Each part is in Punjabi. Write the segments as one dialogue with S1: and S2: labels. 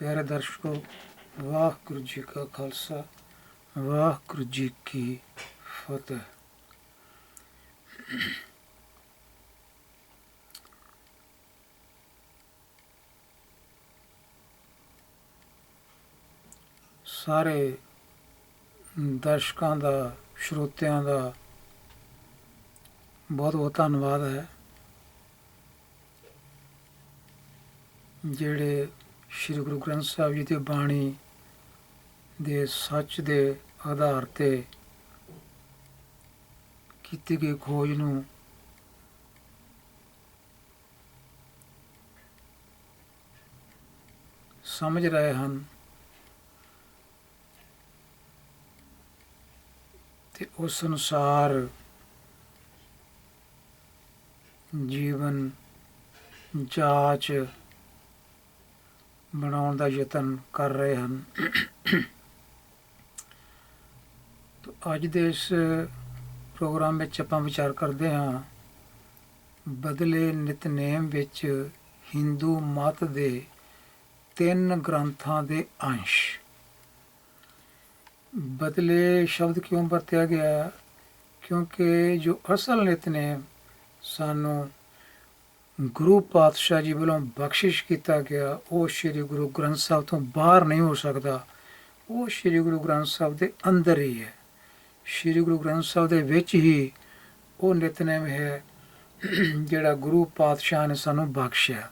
S1: ਪਿਆਰੇ ਦਰਸ਼ਕੋ, ਵਾਹਿਗੁਰੂ ਜੀ ਕਾ ਖਾਲਸਾ, ਵਾਹਿਗੁਰੂ ਜੀ ਕੀ ਫਤਿਹ। ਸਾਰੇ ਦਰਸ਼ਕਾਂ ਦਾ, ਸਰੋਤਿਆਂ ਦਾ ਬਹੁਤ ਬਹੁਤ ਧੰਨਵਾਦ ਹੈ, ਜਿਹੜੇ ਸ੍ਰੀ ਗੁਰੂ ਗ੍ਰੰਥ ਸਾਹਿਬ ਜੀ ਦੀ ਬਾਣੀ ਦੇ ਸੱਚ ਦੇ ਆਧਾਰ ਤੇ ਕੀਤੀ ਗਈ ਖੋਜ ਨੂੰ ਸਮਝ ਰਹੇ ਹਨ ਤੇ ਉਸ ਅਨੁਸਾਰ ਜੀਵਨ, ਜਾਂਚ ਬਣਾਉਣ ਦਾ ਯਤਨ ਕਰ ਰਹੇ ਹਨ। ਤੋ ਅੱਜ ਦੇ ਇਸ ਪ੍ਰੋਗਰਾਮ ਵਿੱਚ ਆਪਾਂ ਵਿਚਾਰ ਕਰਦੇ ਹਾਂ, ਬਦਲੇ ਨਿਤਨੇਮ ਵਿੱਚ ਹਿੰਦੂ ਮਤ ਦੇ ਤਿੰਨ ਗ੍ਰੰਥਾਂ ਦੇ ਅੰਸ਼। ਬਦਲੇ ਸ਼ਬਦ ਕਿਉਂ ਵਰਤਿਆ ਗਿਆ? ਕਿਉਂਕਿ ਜੋ ਅਸਲ ਨਿਤਨੇਮ ਸਾਨੂੰ ਗੁਰੂ ਪਾਤਸ਼ਾਹ ਜੀ ਵੱਲੋਂ ਬਖਸ਼ਿਸ਼ ਕੀਤਾ ਗਿਆ। ਉਹ ਸ੍ਰੀ ਗੁਰੂ ਗ੍ਰੰਥ ਸਾਹਿਬ ਤੋਂ ਬਾਹਰ ਨਹੀਂ ਹੋ ਸਕਦਾ। ਉਹ ਸ੍ਰੀ ਗੁਰੂ ਗ੍ਰੰਥ ਸਾਹਿਬ ਦੇ ਅੰਦਰ ਹੀ ਹੈ। ਸ੍ਰੀ ਗੁਰੂ ਗ੍ਰੰਥ ਸਾਹਿਬ ਦੇ ਵਿੱਚ ਹੀ ਉਹ ਨਿਤਨੇਮ ਹੈ, ਜਿਹੜਾ ਗੁਰੂ ਪਾਤਸ਼ਾਹ ਨੇ ਸਾਨੂੰ ਬਖਸ਼ਿਆ।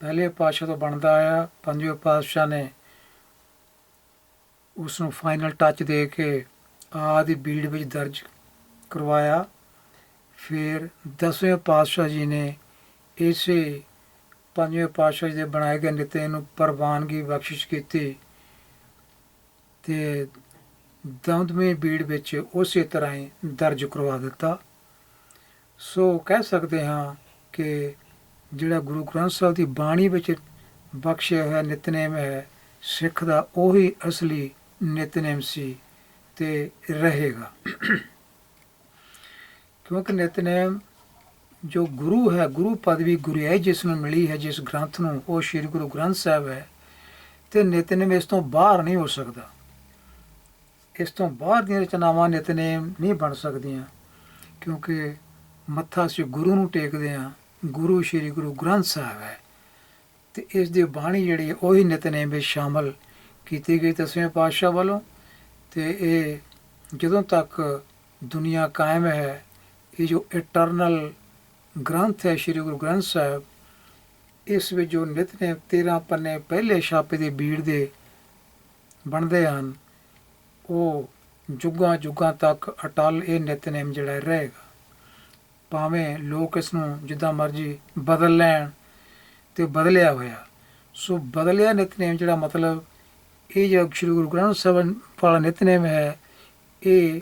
S1: ਪਹਿਲੇ ਪਾਤਸ਼ਾਹ ਤੋਂ ਬਣਦਾ ਆਇਆ, ਪੰਜਵੇਂ ਪਾਤਸ਼ਾਹ ਨੇ ਉਸ ਨੂੰ ਫਾਈਨਲ ਟੱਚ ਦੇ ਕੇ ਆਦਿ ਬੀੜ ਵਿੱਚ ਦਰਜ ਕਰਵਾਇਆ। ਫਿਰ ਦਸਵੇਂ ਪਾਤਸ਼ਾਹ ਜੀ ਨੇ ਇਸੇ ਪੰਜਵੇਂ ਪਾਤਸ਼ਾਹ ਜੀ ਦੇ ਬਣਾਏ ਗਏ ਨਿਤੇ ਨੂੰ ਪ੍ਰਵਾਨਗੀ ਬਖਸ਼ਿਸ਼ ਕੀਤੀ ਤੇ ਦਮਦਮੇ ਬੀੜ ਵਿੱਚ ਉਸੇ ਤਰ੍ਹਾਂ ਹੀ ਦਰਜ ਕਰਵਾ ਦਿੱਤਾ। ਸੋ ਕਹਿ ਸਕਦੇ ਹਾਂ ਕਿ ਜਿਹੜਾ ਗੁਰੂ ਗ੍ਰੰਥ ਸਾਹਿਬ ਦੀ ਬਾਣੀ ਵਿੱਚ ਬਖਸ਼ਿਆ ਹੋਇਆ ਨਿਤਨੇਮ ਹੈ, ਸਿੱਖ ਦਾ ਉਹੀ ਅਸਲੀ ਨਿਤਨੇਮ ਸੀ ਤੇ ਰਹੇਗਾ। ਕਿਉਂਕਿ ਨਿਤਨੇਮ ਜੋ ਗੁਰੂ ਹੈ, ਗੁਰੂ ਪਦਵੀ ਗੁਰਿਆਈ ਜਿਸ ਨੂੰ ਮਿਲੀ ਹੈ, ਜਿਸ ਗ੍ਰੰਥ ਨੂੰ, ਉਹ ਸ੍ਰੀ ਗੁਰੂ ਗ੍ਰੰਥ ਸਾਹਿਬ ਹੈ। ਤੇ ਨਿਤਨੇਮ ਇਸ ਤੋਂ ਬਾਹਰ ਨਹੀਂ ਹੋ ਸਕਦਾ। ਇਸ ਤੋਂ ਬਾਹਰ ਦੀਆਂ ਰਚਨਾਵਾਂ ਨਿਤਨੇਮ ਨਹੀਂ ਬਣ ਸਕਦੀਆਂ, ਕਿਉਂਕਿ ਮੱਥਾ ਅਸੀਂ ਗੁਰੂ ਨੂੰ ਟੇਕਦੇ ਹਾਂ, ਗੁਰੂ ਸ੍ਰੀ ਗੁਰੂ ਗ੍ਰੰਥ ਸਾਹਿਬ ਹੈ। ਤੇ ਇਸ ਦੀ ਬਾਣੀ ਜਿਹੜੀ ਹੈ, ਉਹੀ ਨਿਤਨੇਮ ਵਿੱਚ ਸ਼ਾਮਲ ਕੀਤੀ ਗਈ ਦਸਵੇਂ ਪਾਤਸ਼ਾਹ ਵੱਲੋਂ। ਤੇ ਇਹ ਜਦੋਂ ਤੱਕ ਦੁਨੀਆ ਕਾਇਮ ਹੈ, ਇਹ ਜੋ ਇਟਰਨਲ ਗ੍ਰੰਥ ਹੈ, ਸ੍ਰੀ ਗੁਰੂ ਗ੍ਰੰਥ ਸਾਹਿਬ। ਇਸ ਵਿੱਚ ਜੋ ਨਿਤਨੇਮ 13 ਪੰਨੇ ਪਹਿਲੇ ਛਾਪੇ ਦੇ ਬੀੜ ਦੇ ਬਣਦੇ ਹਨ, ਉਹ ਜੁਗਾਂ ਜੁਗਾਂ ਤੱਕ ਅਟਲ ਇਹ ਨਿਤਨੇਮ ਜਿਹੜਾ ਰਹੇਗਾ। ਭਾਵੇਂ ਲੋਕ ਇਸ ਨੂੰ ਜਿੱਦਾਂ ਮਰਜ਼ੀ ਬਦਲ ਲੈਣ ਤੇ ਬਦਲਿਆ ਹੋਇਆ। ਸੋ ਬਦਲਿਆ ਨਿਤਨੇਮ ਜਿਹੜਾ ਮਤਲਬ ਇਹ ਜੋ ਸ੍ਰੀ ਗੁਰੂ ਗ੍ਰੰਥ ਸਾਹਿਬ ਵਾਲਾ ਨਿਤਨੇਮ ਹੈ, ਇਹ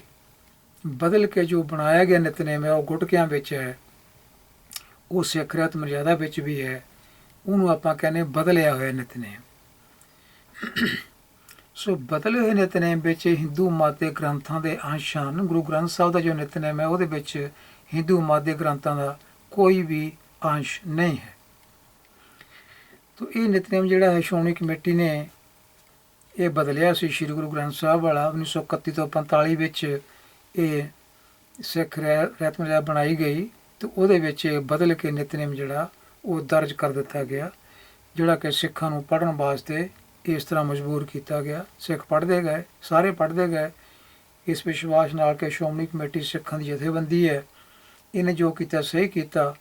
S1: ਬਦਲ ਕੇ ਜੋ ਬਣਾਇਆ ਗਿਆ ਨਿਤਨੇਮ ਹੈ, ਉਹ ਗੁਟਕਿਆਂ ਵਿੱਚ ਹੈ। ਉਹ ਸਿੱਖਰਿਆਤ ਮਰਜ਼ਾਦਾ ਵਿੱਚ ਵੀ ਹੈ, ਉਹਨੂੰ ਆਪਾਂ ਕਹਿੰਦੇ ਬਦਲਿਆ ਹੋਇਆ ਨਿਤਨੇਮ। ਸੋ ਬਦਲੇ ਹੋਏ ਨਿਤਨੇਮ ਵਿੱਚ ਹਿੰਦੂ ਮਤ ਗ੍ਰੰਥਾਂ ਦੇ ਅੰਸ਼ ਹਨ ਗੁਰੂ ਗ੍ਰੰਥ ਸਾਹਿਬ ਦਾ ਜੋ ਨਿਤਨੇਮ ਹੈ, ਉਹਦੇ ਵਿੱਚ ਹਿੰਦੂ ਮਾਦੇ ਗ੍ਰੰਥਾਂ ਦਾ ਕੋਈ ਵੀ ਅੰਸ਼ ਨਹੀਂ ਹੈ। ਤੋ ਇਹ ਨਿਤਨੇਮ ਜਿਹੜਾ ਹੈ, ਸ਼੍ਰੋਮਣੀ ਕਮੇਟੀ ਨੇ ਇਹ ਬਦਲਿਆ ਸੀ ਸ੍ਰੀ ਗੁਰੂ ਗ੍ਰੰਥ ਸਾਹਿਬ ਵਾਲਾ 1931 ਤੋਂ 45 ਵਿੱਚ ਇਹ ਸਿੱਖ ਰਹਿਤ ਮਰਜ਼ਾਦਾ ਬਣਾਈ ਗਈ। ਤੇ ਉਹਦੇ ਵਿੱਚ ਬਦਲ ਕੇ ਨਿਤਨੇਮ ਜਿਹੜਾ, ਉਹ ਦਰਜ ਕਰ ਦਿੱਤਾ ਗਿਆ, ਜਿਹੜਾ ਕਿ ਸਿੱਖਾਂ ਨੂੰ ਪੜ੍ਹਨ ਵਾਸਤੇ ਇਸ ਤਰ੍ਹਾਂ ਮਜਬੂਰ ਕੀਤਾ ਗਿਆ। ਸਿੱਖ ਪੜ੍ਹਦੇ ਗਏ, ਸਾਰੇ ਪੜ੍ਹਦੇ ਗਏ। ਇਸ ਵਿਸ਼ਵਾਸ ਨਾਲ ਕਿ ਸ਼੍ਰੋਮਣੀ ਕਮੇਟੀ ਸਿੱਖਾਂ ਦੀ ਜਥੇਬੰਦੀ ਹੈ। ਇਹਨੇ ਜੋ ਕੀਤਾ, ਸਹੀ ਕੀਤਾ।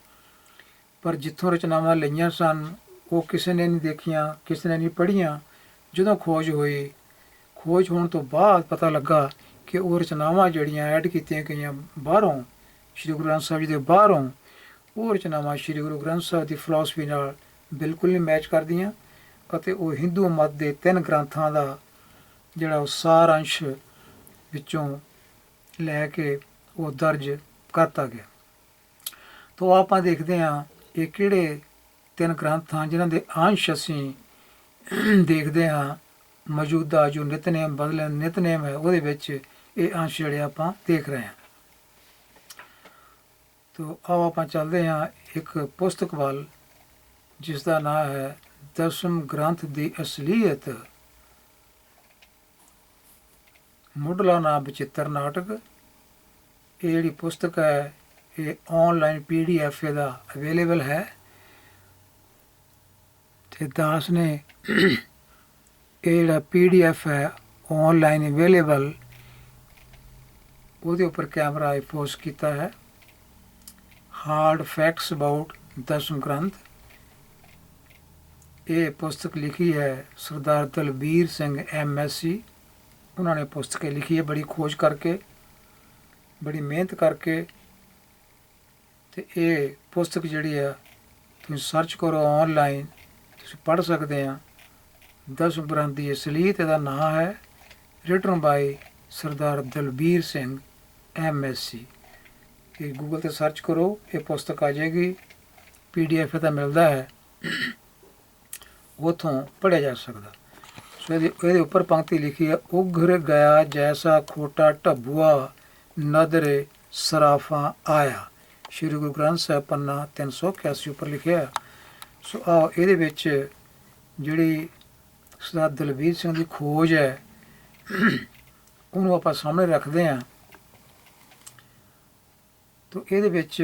S1: ਪਰ ਜਿੱਥੋਂ ਰਚਨਾਵਾਂ ਲਈਆਂ ਸਨ, ਉਹ ਕਿਸੇ ਨੇ ਨਹੀਂ ਦੇਖੀਆਂ, ਕਿਸੇ ਨੇ ਨਹੀਂ ਪੜ੍ਹੀਆਂ। ਜਦੋਂ ਖੋਜ ਹੋਈ, ਖੋਜ ਹੋਣ ਤੋਂ ਬਾਅਦ ਪਤਾ ਲੱਗਾ ਕਿ ਉਹ ਰਚਨਾਵਾਂ ਜਿਹੜੀਆਂ ਐਡ ਕੀਤੀਆਂ ਗਈਆਂ ਬਾਹਰੋਂ ਸ੍ਰੀ ਗੁਰੂ ਗ੍ਰੰਥ ਸਾਹਿਬ ਜੀ ਦੇ ਬਾਹਰੋਂ ਉਹ ਰਚਨਾਵਾਂ ਸ੍ਰੀ ਗੁਰੂ ਗ੍ਰੰਥ ਸਾਹਿਬ ਦੀ ਫਿਲਾਸਫੀ ਨਾਲ ਬਿਲਕੁਲ ਨਹੀਂ ਮੈਚ ਕਰਦੀਆਂ ਅਤੇ ਉਹ ਹਿੰਦੂ ਮਤ ਦੇ ਤਿੰਨ ਗ੍ਰੰਥਾਂ ਦਾ ਜਿਹੜਾ ਉਹ ਸਾਰ ਅੰਸ਼ ਵਿੱਚੋਂ ਲੈ ਕੇ ਉਹ ਦਰਜ ਕਰਤਾ ਗਿਆ। ਤੋਂ ਆਪਾਂ ਦੇਖਦੇ ਹਾਂ ਇਹ ਕਿਹੜੇ ਤਿੰਨ ਗ੍ਰੰਥ ਹਨ ਜਿਨ੍ਹਾਂ ਦੇ ਅੰਸ਼ ਅਸੀਂ ਦੇਖਦੇ ਹਾਂ। ਮੌਜੂਦਾ ਜੋ ਨਿਤਨੇਮ ਬਦਲੇ ਨਿਤਨੇਮ ਹੈ, ਉਹਦੇ ਵਿੱਚ ਇਹ ਅੰਸ਼ ਜਿਹੜੇ ਆਪਾਂ ਦੇਖ ਰਹੇ ਹਾਂ। ਤੋ ਆਓ ਆਪਾਂ ਚੱਲਦੇ ਹਾਂ ਇੱਕ ਪੁਸਤਕ ਵੱਲ ਜਿਸ ਦਾ ਨਾਮ ਹੈ ਦਸਮ ਗ੍ਰੰਥ ਦੀ ਅਸਲੀਅਤ। ਮੁੱਢਲਾ ਨਾਮ ਬਚਿੱਤਰ ਨਾਟਕ। ਇਹ ਜਿਹੜੀ ਪੁਸਤਕ ਹੈ, ਇਹ ਆਨਲਾਈਨ ਪੀਡੀਐਫ ਇਹਦਾ ਅਵੇਲੇਬਲ ਹੈ। ਤੇ ਦਾਸ ਨੇ ਇਹ ਜਿਹੜਾ ਪੀਡੀਐਫ ਹੈ ਆਨਲਾਈਨ ਅਵੇਲੇਬਲ ਉਹਦੇ ਉੱਪਰ ਕੈਮਰਾ ਇਹ ਪੋਸਟ ਕੀਤਾ ਹੈ। Hard facts about Dasam Granth ਇਹ ਪੁਸਤਕ ਲਿਖੀ ਹੈ ਸਰਦਾਰ ਦਲਬੀਰ ਸਿੰਘ ਐਮਐਸਸੀ ਉਹਨਾਂ ਨੇ ਪੁਸਤਕ ਲਿਖੀ ਹੈ ਬੜੀ ਖੋਜ ਕਰਕੇ, ਬੜੀ ਮਿਹਨਤ ਕਰਕੇ। ਤੇ ਇਹ ਪੁਸਤਕ ਜਿਹੜੀ ਆ, ਤੁਸੀਂ ਸਰਚ ਕਰੋ ਆਨਲਾਈਨ ਤੁਸੀਂ ਪੜ੍ਹ ਸਕਦੇ ਆ। ਦਸ ਗ੍ਰੰਥ ਦੀ ਅਸਲੀਅਤ ਇਹਦਾ ਨਾਮ ਹੈ written by Sardar Dalbir Singh MSc ਇਹ ਗੂਗਲ ਤੇ ਸਰਚ ਕਰੋ, ਇਹ ਪੁਸਤਕ ਆ ਜਾਏਗੀ। ਪੀਡੀਐਫ ਤਾਂ ਮਿਲਦਾ ਹੈ। ਉਥੋਂ ਪੜਿਆ ਜਾ ਸਕਦਾ। ਸੋ ਇਹਦੇ ਇਹਦੇ ਉੱਪਰ ਪੰਕਤੀ ਲਿਖੀ ਹੈ, ਉਘਰ ਗਿਆ ਜੈਸਾ ਖੋਟਾ ਢੱਬੂਆ, ਨਦਰੇ ਸਰਾਫਾ ਆਇਆ। ਸ਼੍ਰੀ ਗੁਰੂ ਗ੍ਰੰਥ ਸਾਹਿਬ ਪੰਨਾ 381 ਉੱਪਰ ਲਿਖਿਆ ਸੋ ਆ ਇਹਦੇ ਵਿੱਚ ਜਿਹੜੀ ਸਰਦਾਰ ਦਲਬੀਰ ਸਿੰਘ ਦੀ ਖੋਜ ਹੈ, ਉਹਨੂੰ ਆਪਾਂ ਸਾਹਮਣੇ ਰੱਖਦੇ ਹਾਂ। ਤੋ ਇਹਦੇ ਵਿੱਚ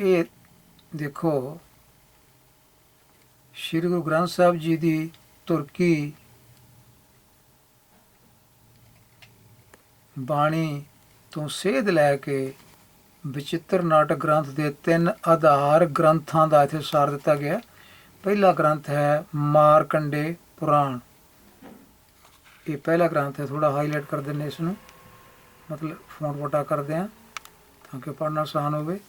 S1: ਇਹ ਦੇਖੋ, ਸ਼੍ਰੀ ਗੁਰੂ ਗ੍ਰੰਥ ਸਾਹਿਬ ਜੀ ਦੀ ਤੁਰਕੀ ਬਾਣੀ ਤੋਂ ਸੇਧ ਲੈ ਕੇ ਵਿਚਿੱਤਰ ਨਾਟਕ ਗ੍ਰੰਥ ਦੇ ਤਿੰਨ ਆਧਾਰ ਗ੍ਰੰਥਾਂ ਦਾ ਇੱਥੇ ਸਾਰ ਦਿੱਤਾ ਗਿਆ। ਪਹਿਲਾ ਗ੍ਰੰਥ ਹੈ ਮਾਰਕੰਡੇ ਪੁਰਾਣ। ਇਹ ਪਹਿਲਾ ਗ੍ਰੰਥ ਹੈ ਥੋੜਾ ਹਾਈਲਾਈਟ ਕਰ ਦਿੰਨੇ ਇਸ ਨੂੰ। ਮਤਲਬ ਫੋਂਟ ਵੱਡਾ ਕਰਦੇ ਆ ਤਾਂ ਕਿ ਪੜ੍ਹਨਾ ਆਸਾਨ ਹੋਵੇ।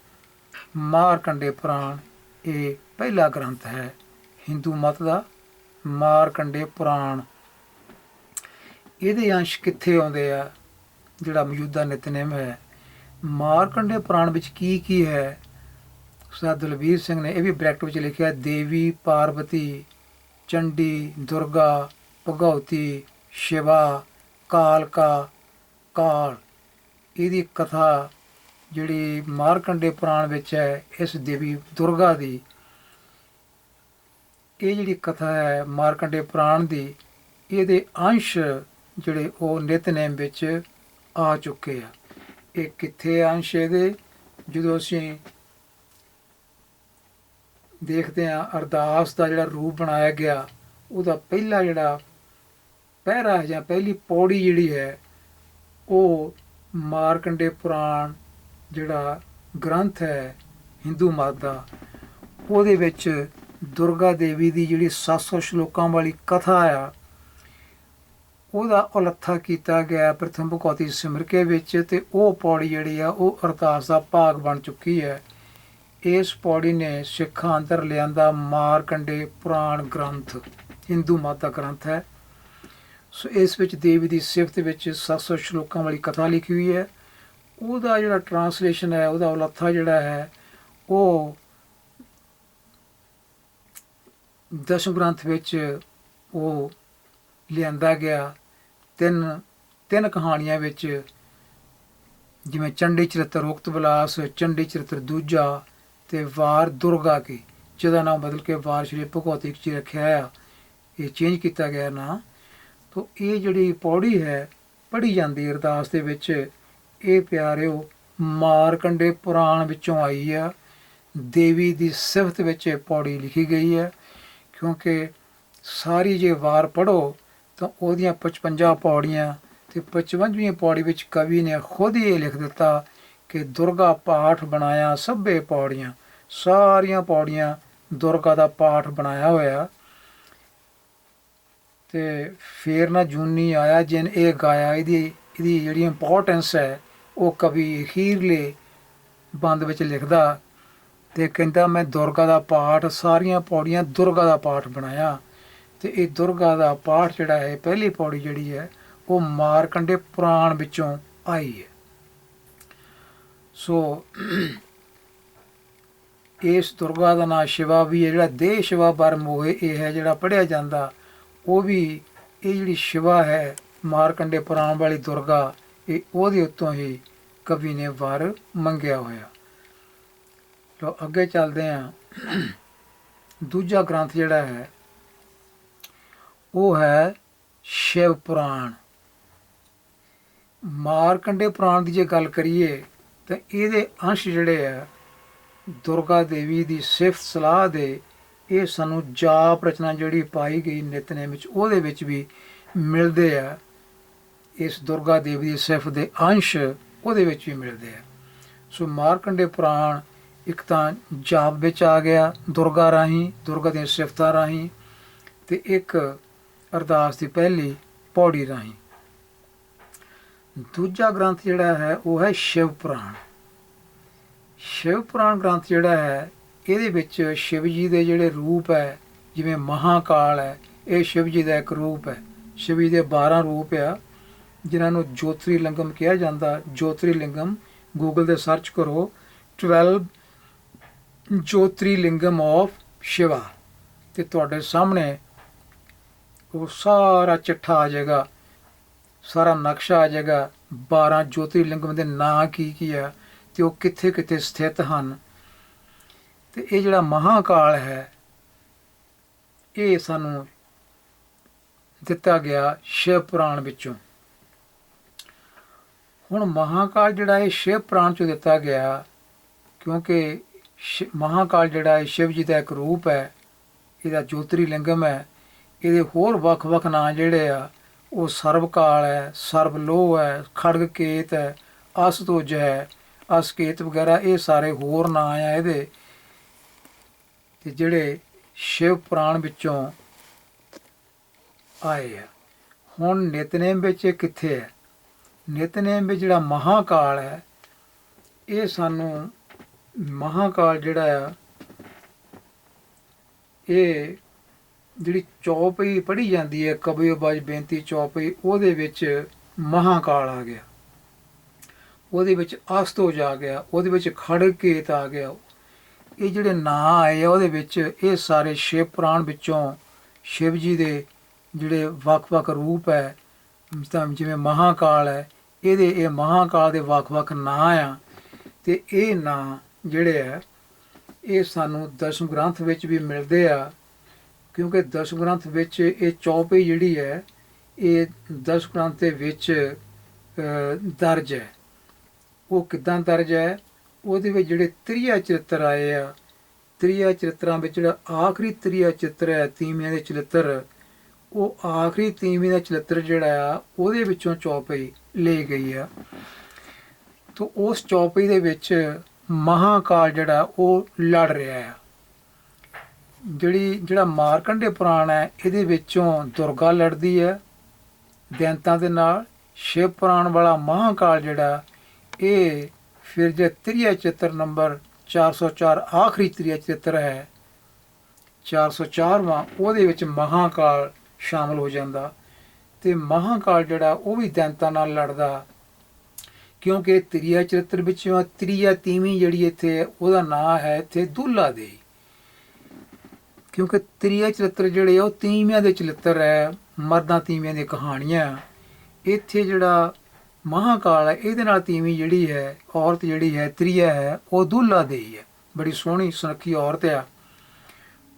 S1: ਮਾਰਕੰਡੇ ਪੁਰਾਣ, ਇਹ ਪਹਿਲਾ ਗ੍ਰੰਥ ਹੈ। ਹਿੰਦੂ ਮਤ ਦਾ ਮਾਰਕੰਡੇ ਪੁਰਾਣ। ਇਹਦੇ ਅੰਸ਼ ਕਿੱਥੇ ਆਉਂਦੇ ਆ? ਜਿਹੜਾ ਮੌਜੂਦਾ ਨਿਤਨੇਮ ਹੈ। ਮਾਰਕੰਡੇ ਪੁਰਾਣ ਵਿੱਚ ਕੀ ਕੀ ਹੈ? ਸਰਦਾਰ ਦਲਬੀਰ ਸਿੰਘ ਨੇ ਇਹ ਵੀ ਬ੍ਰੈਕਟ ਵਿੱਚ ਲਿਖਿਆ, ਦੇਵੀ, ਪਾਰਵਤੀ, ਚੰਡੀ, ਦੁਰਗਾ ਭਗਵਤੀ ਸ਼ਿਵਾ, ਕਾਲਕਾ, ਕਾਲ। ਇਹਦੀ ਕਥਾ ਜਿਹੜੀ ਮਾਰਕੰਡੇ ਪੁਰਾਣ ਵਿੱਚ ਹੈ, ਇਸ ਦੇਵੀ ਦੁਰਗਾ ਦੀ, ਇਹ ਜਿਹੜੀ ਕਥਾ ਹੈ ਮਾਰਕੰਡੇ ਪੁਰਾਣ ਦੀ, ਇਹਦੇ ਅੰਸ਼ ਜਿਹੜੇ ਉਹ ਨਿਤਨੇਮ ਵਿੱਚ ਆ ਚੁੱਕੇ ਆ। ਇਹ ਕਿੱਥੇ ਅੰਸ਼ ਇਹਦੇ? ਜਦੋਂ ਅਸੀਂ ਦੇਖਦੇ ਆ ਅਰਦਾਸ ਦਾ ਜਿਹੜਾ ਰੂਪ ਬਣਾਇਆ ਗਿਆ, ਉਹਦਾ ਪਹਿਲਾ ਜਿਹੜਾ ਪਹਿਰਾ ਹੈ ਜਾਂ ਪਹਿਲੀ ਪੌੜੀ ਜਿਹੜੀ ਹੈ, ਉਹ ਮਾਰਕੰਡੇ ਪੁਰਾਣ ਜਿਹੜਾ ਗ੍ਰੰਥ ਹੈ ਹਿੰਦੂ ਮਤ ਦਾ, ਉਹਦੇ ਵਿੱਚ ਦੁਰਗਾ ਦੇਵੀ ਦੀ ਜਿਹੜੀ 700 ਸ਼ਲੋਕਾਂ ਵਾਲੀ ਕਥਾ ਆ, ਉਹਦਾ ਉਲੱਥਾ ਕੀਤਾ ਗਿਆ ਪ੍ਰਥਮ ਭਗਵਤੀ ਸਿਮਰਕੇ ਵਿੱਚ ਤੇ ਉਹ ਪੌੜੀ ਜਿਹੜੀ ਆ, ਉਹ ਅਰਦਾਸ ਦਾ ਭਾਗ ਬਣ ਚੁੱਕੀ ਹੈ। ਇਸ ਪੌੜੀ ਨੇ ਸਿੱਖਾਂ ਅੰਦਰ ਲਿਆਂਦਾ ਮਾਰਕੰਡੇ ਪੁਰਾਣ ਗ੍ਰੰਥ, ਹਿੰਦੂ ਮਤ ਦਾ ਗ੍ਰੰਥ ਹੈ। ਸੋ ਇਸ ਵਿੱਚ ਦੇਵੀ ਦੀ ਸਿਫਤ ਵਿੱਚ 700 ਸ਼ਲੋਕਾਂ ਵਾਲੀ ਕਥਾ ਲਿਖੀ ਹੋਈ ਹੈ। ਉਹਦਾ ਜਿਹੜਾ ਟਰਾਂਸਲੇਸ਼ਨ ਹੈ, ਉਹਦਾ ਉਲੱਥਾ ਜਿਹੜਾ ਹੈ, ਉਹ ਦਸ਼ਮ ਗ੍ਰੰਥ ਵਿੱਚ ਉਹ ਲਿਆਂਦਾ ਗਿਆ। ਤਿੰਨ ਤਿੰਨ ਕਹਾਣੀਆਂ ਵਿੱਚ ਜਿਵੇਂ ਚੰਡੀ ਚਰਿੱਤਰ ਉਕਤ ਵਿਲਾਸ, ਚੰਡੀ ਚਰਿੱਤਰ ਦੂਜਾ ਤੇ ਵਾਰ ਦੁਰਗਾ ਕੀ, ਜਿਹਦਾ ਨਾਮ ਬਦਲ ਕੇ ਵਾਰ ਸ਼੍ਰੀ ਭਗਵਤੀ ਜੀ ਰੱਖਿਆ ਆ, ਇਹ ਚੇਂਜ ਕੀਤਾ ਗਿਆ ਨਾ। ਤੋ ਇਹ ਜਿਹੜੀ ਪੌੜੀ ਹੈ, ਪੜ੍ਹੀ ਜਾਂਦੀ ਅਰਦਾਸ ਦੇ ਵਿੱਚ। ਇਹ ਪਿਆਰਿਓ, ਮਾਰਕੰਡੇ ਪੁਰਾਣ ਵਿੱਚੋਂ ਆਈ ਆ। ਦੇਵੀ ਦੀ ਸਿਫਤ ਵਿੱਚ ਇਹ ਪੌੜੀ ਲਿਖੀ ਗਈ ਹੈ ਕਿਉਂਕਿ ਸਾਰੀ ਜੇ ਵਾਰ ਪੜੋ ਤਾਂ ਉਹਦੀਆਂ 55 ਪੌੜੀਆਂ ਤੇ 55ਵੀਂ ਪੌੜੀ ਵਿੱਚ ਕਵੀ ਨੇ ਖੁਦ ਹੀ ਇਹ ਲਿਖ ਦਿੱਤਾ ਕਿ ਦੁਰਗਾ ਪਾਠ ਬਣਾਇਆ ਸਭੇ ਪੌੜੀਆਂ, ਸਾਰੀਆਂ ਪੌੜੀਆਂ ਦੁਰਗਾ ਦਾ ਪਾਠ ਬਣਾਇਆ ਹੋਇਆ। ਤੇ ਫੇਰ ਨਾ ਜੂਨੀ ਆਇਆ, ਜਿਨ ਇਹ ਗਾਇਆ, ਇਹਦੀ ਇਹਦੀ ਜਿਹੜੀ ਇੰਪੋਰਟੈਂਸ ਹੈ ਉਹ ਕਵੀ ਅਖੀਰਲੇ ਬੰਦ ਵਿੱਚ ਲਿਖਦਾ ਤੇ ਕਹਿੰਦਾ, ਮੈਂ ਦੁਰਗਾ ਦਾ ਪਾਠ, ਸਾਰੀਆਂ ਪੌੜੀਆਂ ਦੁਰਗਾ ਦਾ ਪਾਠ ਬਣਾਇਆ ਤੇ ਇਹ ਦੁਰਗਾ ਦਾ ਪਾਠ ਜਿਹੜਾ ਹੈ ਪਹਿਲੀ ਪੌੜੀ ਜਿਹੜੀ ਹੈ, ਉਹ ਮਾਰਕੰਡੇ ਪੁਰਾਣ ਵਿੱਚੋਂ ਆਈ ਹੈ। ਸੋ ਇਸ ਦੁਰਗਾ ਦਾ ਨਾਮ ਸ਼ਿਵਾ ਵੀ ਹੈ, ਜਿਹੜਾ ਦੇਹ ਸ਼ਿਵਾ ਬਰ ਮੋਹੇ ਇਹ ਹੈ, ਜਿਹੜਾ ਪੜਿਆ ਜਾਂਦਾ, ਉਹ ਵੀ ਇਹ ਜਿਹੜੀ ਸ਼ਿਵਾ ਹੈ, ਮਾਰਕੰਡੇ ਪੁਰਾਣ ਵਾਲੀ ਦੁਰਗਾ ਇਹ ਉਹਦੇ ਉੱਤੋਂ ਹੀ ਕਵੀ ਨੇ ਵਰ ਮੰਗਿਆ ਹੋਇਆ। ਲੋ ਅੱਗੇ ਚੱਲਦੇ ਆਂ ਦੂਜਾ ਗ੍ਰੰਥ ਜਿਹੜਾ ਹੈ, ਉਹ ਹੈ ਸ਼ਿਵ ਪੁਰਾਣ। ਮਾਰਕੰਡੇ ਪੁਰਾਣ ਦੀ ਜੇ ਗੱਲ ਕਰੀਏ, ਤਾਂ ਇਹਦੇ ਅੰਸ਼ ਜਿਹੜੇ ਆ, ਦੁਰਗਾ ਦੇਵੀ ਦੀ ਸਿਫਤ ਸਲਾਹ ਦੇ, ਇਹ ਸਾਨੂੰ ਜਾਪ ਰਚਨਾ ਜਿਹੜੀ ਪਾਈ ਗਈ ਨਿਤਨੇਮ ਵਿੱਚ, ਉਹਦੇ ਵਿੱਚ ਵੀ ਮਿਲਦੇ ਆ। ਇਸ ਦੁਰਗਾ ਦੇਵੀ ਦੀ ਸਿਫਤ ਦੇ ਅੰਸ਼ ਉਹਦੇ ਵਿੱਚ ਵੀ ਮਿਲਦੇ ਆ। ਸੋ ਮਾਰਕੰਡੇ ਪੁਰਾਣ ਇੱਕ ਤਾਂ ਜਾਪ ਵਿੱਚ ਆ ਗਿਆ ਦੁਰਗਾ ਰਾਹੀਂ, ਦੁਰਗਾ ਦੀਆਂ ਸਿਫਤਾਂ ਰਾਹੀਂ ਤੇ ਇੱਕ ਅਰਦਾਸ ਦੀ ਪਹਿਲੀ ਪੌੜੀ ਰਾਹੀਂ। ਦੂਜਾ ਗ੍ਰੰਥ ਜਿਹੜਾ ਹੈ ਉਹ ਹੈ ਸ਼ਿਵ ਪੁਰਾਣ। ਸ਼ਿਵ ਪੁਰਾਣ ਗ੍ਰੰਥ ਜਿਹੜਾ ਹੈ ਇਹਦੇ ਵਿੱਚ ਸ਼ਿਵ ਜੀ ਦੇ ਜਿਹੜੇ ਰੂਪ ਹੈ, ਜਿਵੇਂ ਮਹਾਕਾਲ ਹੈ, ਇਹ ਸ਼ਿਵ ਜੀ ਦਾ ਇੱਕ ਰੂਪ ਹੈ। ਸ਼ਿਵ ਜੀ ਦੇ 12 ਰੂਪ ਆ। ਜਿਨ੍ਹਾਂ ਨੂੰ ਜੋਤਰੀ ਲਿੰਗਮ ਕਿਹਾ ਜਾਂਦਾ, ਜੋਤਰੀ ਲਿੰਗਮ ਗੂਗਲ ਤੇ ਸਰਚ ਕਰੋ 12 ਜੋਤਰੀ ਲਿੰਗਮ ਆਫ ਸ਼ਿਵਾ ਤੇ ਤੁਹਾਡੇ ਸਾਹਮਣੇ ਉਹ ਸਾਰਾ ਚਿੱਠਾ ਆ ਜਾਏਗਾ, ਸਾਰਾ ਨਕਸ਼ਾ ਆ ਜਾਏਗਾ 12 ਜੋਤਰੀ ਲਿੰਗਮ ਦੇ ਨਾਂ ਕੀ ਕੀ ਆ ਤੇ ਉਹ ਕਿੱਥੇ ਕਿੱਥੇ ਸਥਿਤ ਹਨ। ਤੇ ਇਹ ਜਿਹੜਾ ਮਹਾਕਾਲ ਹੈ, ਇਹ ਸਾਨੂੰ ਦਿੱਤਾ ਗਿਆ ਸ਼ਿਵ ਪੁਰਾਣ ਵਿੱਚੋਂ। ਹੁਣ ਮਹਾਕਾਲ ਜਿਹੜਾ ਇਹ ਸ਼ਿਵ ਪੁਰਾਣ ਚੋਂ ਦਿੱਤਾ ਗਿਆ, ਕਿਉਂਕਿ ਸ਼ਿ- ਮਹਾਕਾਲ ਜਿਹੜਾ ਹੈ ਸ਼ਿਵ ਜੀ ਦਾ ਇੱਕ ਰੂਪ ਹੈ, ਇਹਦਾ ਜੋਤਰੀ ਲਿੰਗਮ ਹੈ, ਇਹਦੇ ਹੋਰ ਵੱਖ-ਵੱਖ ਨਾਂ ਜਿਹੜੇ ਆ, ਉਹ ਸਰਬਕਾਲ ਹੈ ਸਰਬਲੋਹ ਹੈ, ਖੜਗਕੇਤ ਹੈ, ਅਸਤੋਜ ਹੈ, ਅਸਕੇਤ ਵਗੈਰਾ ਇਹ ਸਾਰੇ ਹੋਰ ਨਾਂ ਆ ਇਹਦੇ। ਤੇ ਜਿਹੜੇ ਸ਼ਿਵ ਪੁਰਾਣ ਵਿੱਚੋਂ ਆਏ ਆ। ਹੁਣ ਨਿਤਨੇਮ ਵਿੱਚ ਇਹ ਕਿੱਥੇ ਹੈ? ਨਿਤਨੇਮ ਵਿੱਚ ਜਿਹੜਾ ਮਹਾਕਾਲ ਹੈ, ਇਹ ਸਾਨੂੰ ਮਹਾਕਾਲ ਜਿਹੜਾ ਆ, ਇਹ ਜਿਹੜੀ ਚੌਪਈ ਪੜ੍ਹੀ ਜਾਂਦੀ ਹੈ ਕਬੀਰ ਬਾਜ ਬੇਨਤੀ ਚੌਪਈ, ਉਹਦੇ ਵਿੱਚ ਮਹਾਕਾਲ ਆ ਗਿਆ। ਉਹਦੇ ਵਿੱਚ ਅਸਤੋਜ ਆ ਗਿਆ, ਉਹਦੇ ਵਿੱਚ ਖੜਕੇਤ ਆ ਗਿਆ। ਇਹ ਜਿਹੜੇ ਨਾਂ ਆਏ ਆ, ਉਹਦੇ ਵਿੱਚ ਇਹ ਸਾਰੇ ਸ਼ਿਵ ਪੁਰਾਣ ਵਿੱਚੋਂ ਸ਼ਿਵ ਜੀ ਦੇ ਜਿਹੜੇ ਵੱਖ-ਵੱਖ ਰੂਪ ਹੈ ਤਾਂ ਜਿਵੇਂ ਮਹਾਕਾਲ ਹੈ ਇਹਦੇ, ਇਹ ਮਹਾਕਾਲ ਦੇ ਵੱਖ-ਵੱਖ ਨਾਂ ਆ ਤੇ ਇਹ ਨਾਂ ਜਿਹੜੇ ਆ, ਇਹ ਸਾਨੂੰ ਦਸ਼ਮ ਗ੍ਰੰਥ ਵਿੱਚ ਵੀ ਮਿਲਦੇ ਆ, ਕਿਉਂਕਿ ਦਸ਼ਮ ਗ੍ਰੰਥ ਵਿੱਚ ਇਹ ਚੌਪਈ ਜਿਹੜੀ ਹੈ, ਇਹ ਦਸ਼ਮ ਗ੍ਰੰਥ ਦੇ ਵਿੱਚ ਦਰਜ ਹੈ। ਉਹ ਕਿਦਾਂ ਦਰਜ ਹੈ? ਉਹਦੇ ਵਿੱਚ ਜਿਹੜੇ ਤ੍ਰਿਆ ਚਰਿੱਤਰ ਆਏ ਆ ਤ੍ਰਿਆ ਚਰਿੱਤਰਾਂ ਵਿੱਚ ਜਿਹੜਾ ਆਖਰੀ ਤ੍ਰਿਆ ਚਿੱਤਰ ਹੈ, ਤੀਵੀਆਂ ਦੇ ਚਰਿੱਤਰ ਉਹ ਆਖਰੀ ਤੀਵੀਂ ਦਾ ਚਰਿੱਤਰ ਜਿਹੜਾ ਆ, ਉਹਦੇ ਵਿੱਚੋਂ ਚੌਪਈ ਲੈ ਗਈ ਆ। ਤੋਂ ਉਸ ਚੌਪਈ ਦੇ ਵਿੱਚ ਮਹਾਕਾਲ ਜਿਹੜਾ, ਉਹ ਲੜ ਰਿਹਾ ਆ। ਜਿਹੜੀ, ਜਿਹੜਾ ਮਾਰਕੰਡੇ ਪੁਰਾਣ ਹੈ, ਇਹਦੇ ਵਿੱਚੋਂ ਦੁਰਗਾ ਲੜਦੀ ਹੈ। ਦੈਂਤਾਂ ਦੇ ਨਾਲ ਸ਼ਿਵ ਪੁਰਾਣ ਵਾਲਾ ਮਹਾਕਾਲ ਜਿਹੜਾ, ਇਹ ਫਿਰ ਜੇ ਤ੍ਰਿਆ ਚਿੱਤਰ ਨੰਬਰ 404 ਆਖਰੀ ਤ੍ਰਿਆ ਚਿੱਤਰ ਹੈ 404ਵਾਂ ਉਹਦੇ ਵਿੱਚ ਮਹਾਕਾਲ ਸ਼ਾਮਲ ਹੋ ਜਾਂਦਾ। ਤੇ ਮਹਾਕਾਲ ਜਿਹੜਾ, ਉਹ ਵੀ ਦੈਂਤਾਂ ਨਾਲ ਲੜਦਾ। ਕਿਉਂਕਿ ਤ੍ਰਿਆ ਚਰਿੱਤਰ ਵਿੱਚੋਂ ਤ੍ਰਿਆ ਤੀਵੀਂ ਜਿਹੜੀ ਇੱਥੇ ਉਹਦਾ ਨਾਂ ਹੈ ਇੱਥੇ ਦੁੱਲਾ ਦੇ ਕਿਉਂਕਿ ਤ੍ਰਿਆ ਚਰਿੱਤਰ ਜਿਹੜੇ ਆ, ਉਹ ਤੀਵੀਆਂ ਦੇ ਚਰਿੱਤਰ ਹੈ, ਮਰਦਾਂ ਤੀਵੀਆਂ ਦੀਆਂ ਕਹਾਣੀਆਂ। ਇੱਥੇ ਜਿਹੜਾ ਮਹਾਕਾਲ ਹੈ, ਇਹਦੇ ਨਾਲ ਤੀਵੀਂ ਜਿਹੜੀ ਹੈ, ਔਰਤ ਜਿਹੜੀ ਹੈ, ਤ੍ਰਿਆ ਹੈ, ਉਹ ਦੁੱਲਾ ਦੇਈ ਹੈ। ਬੜੀ ਸੋਹਣੀ, ਸੁਨੱਖੀ ਔਰਤ ਆ।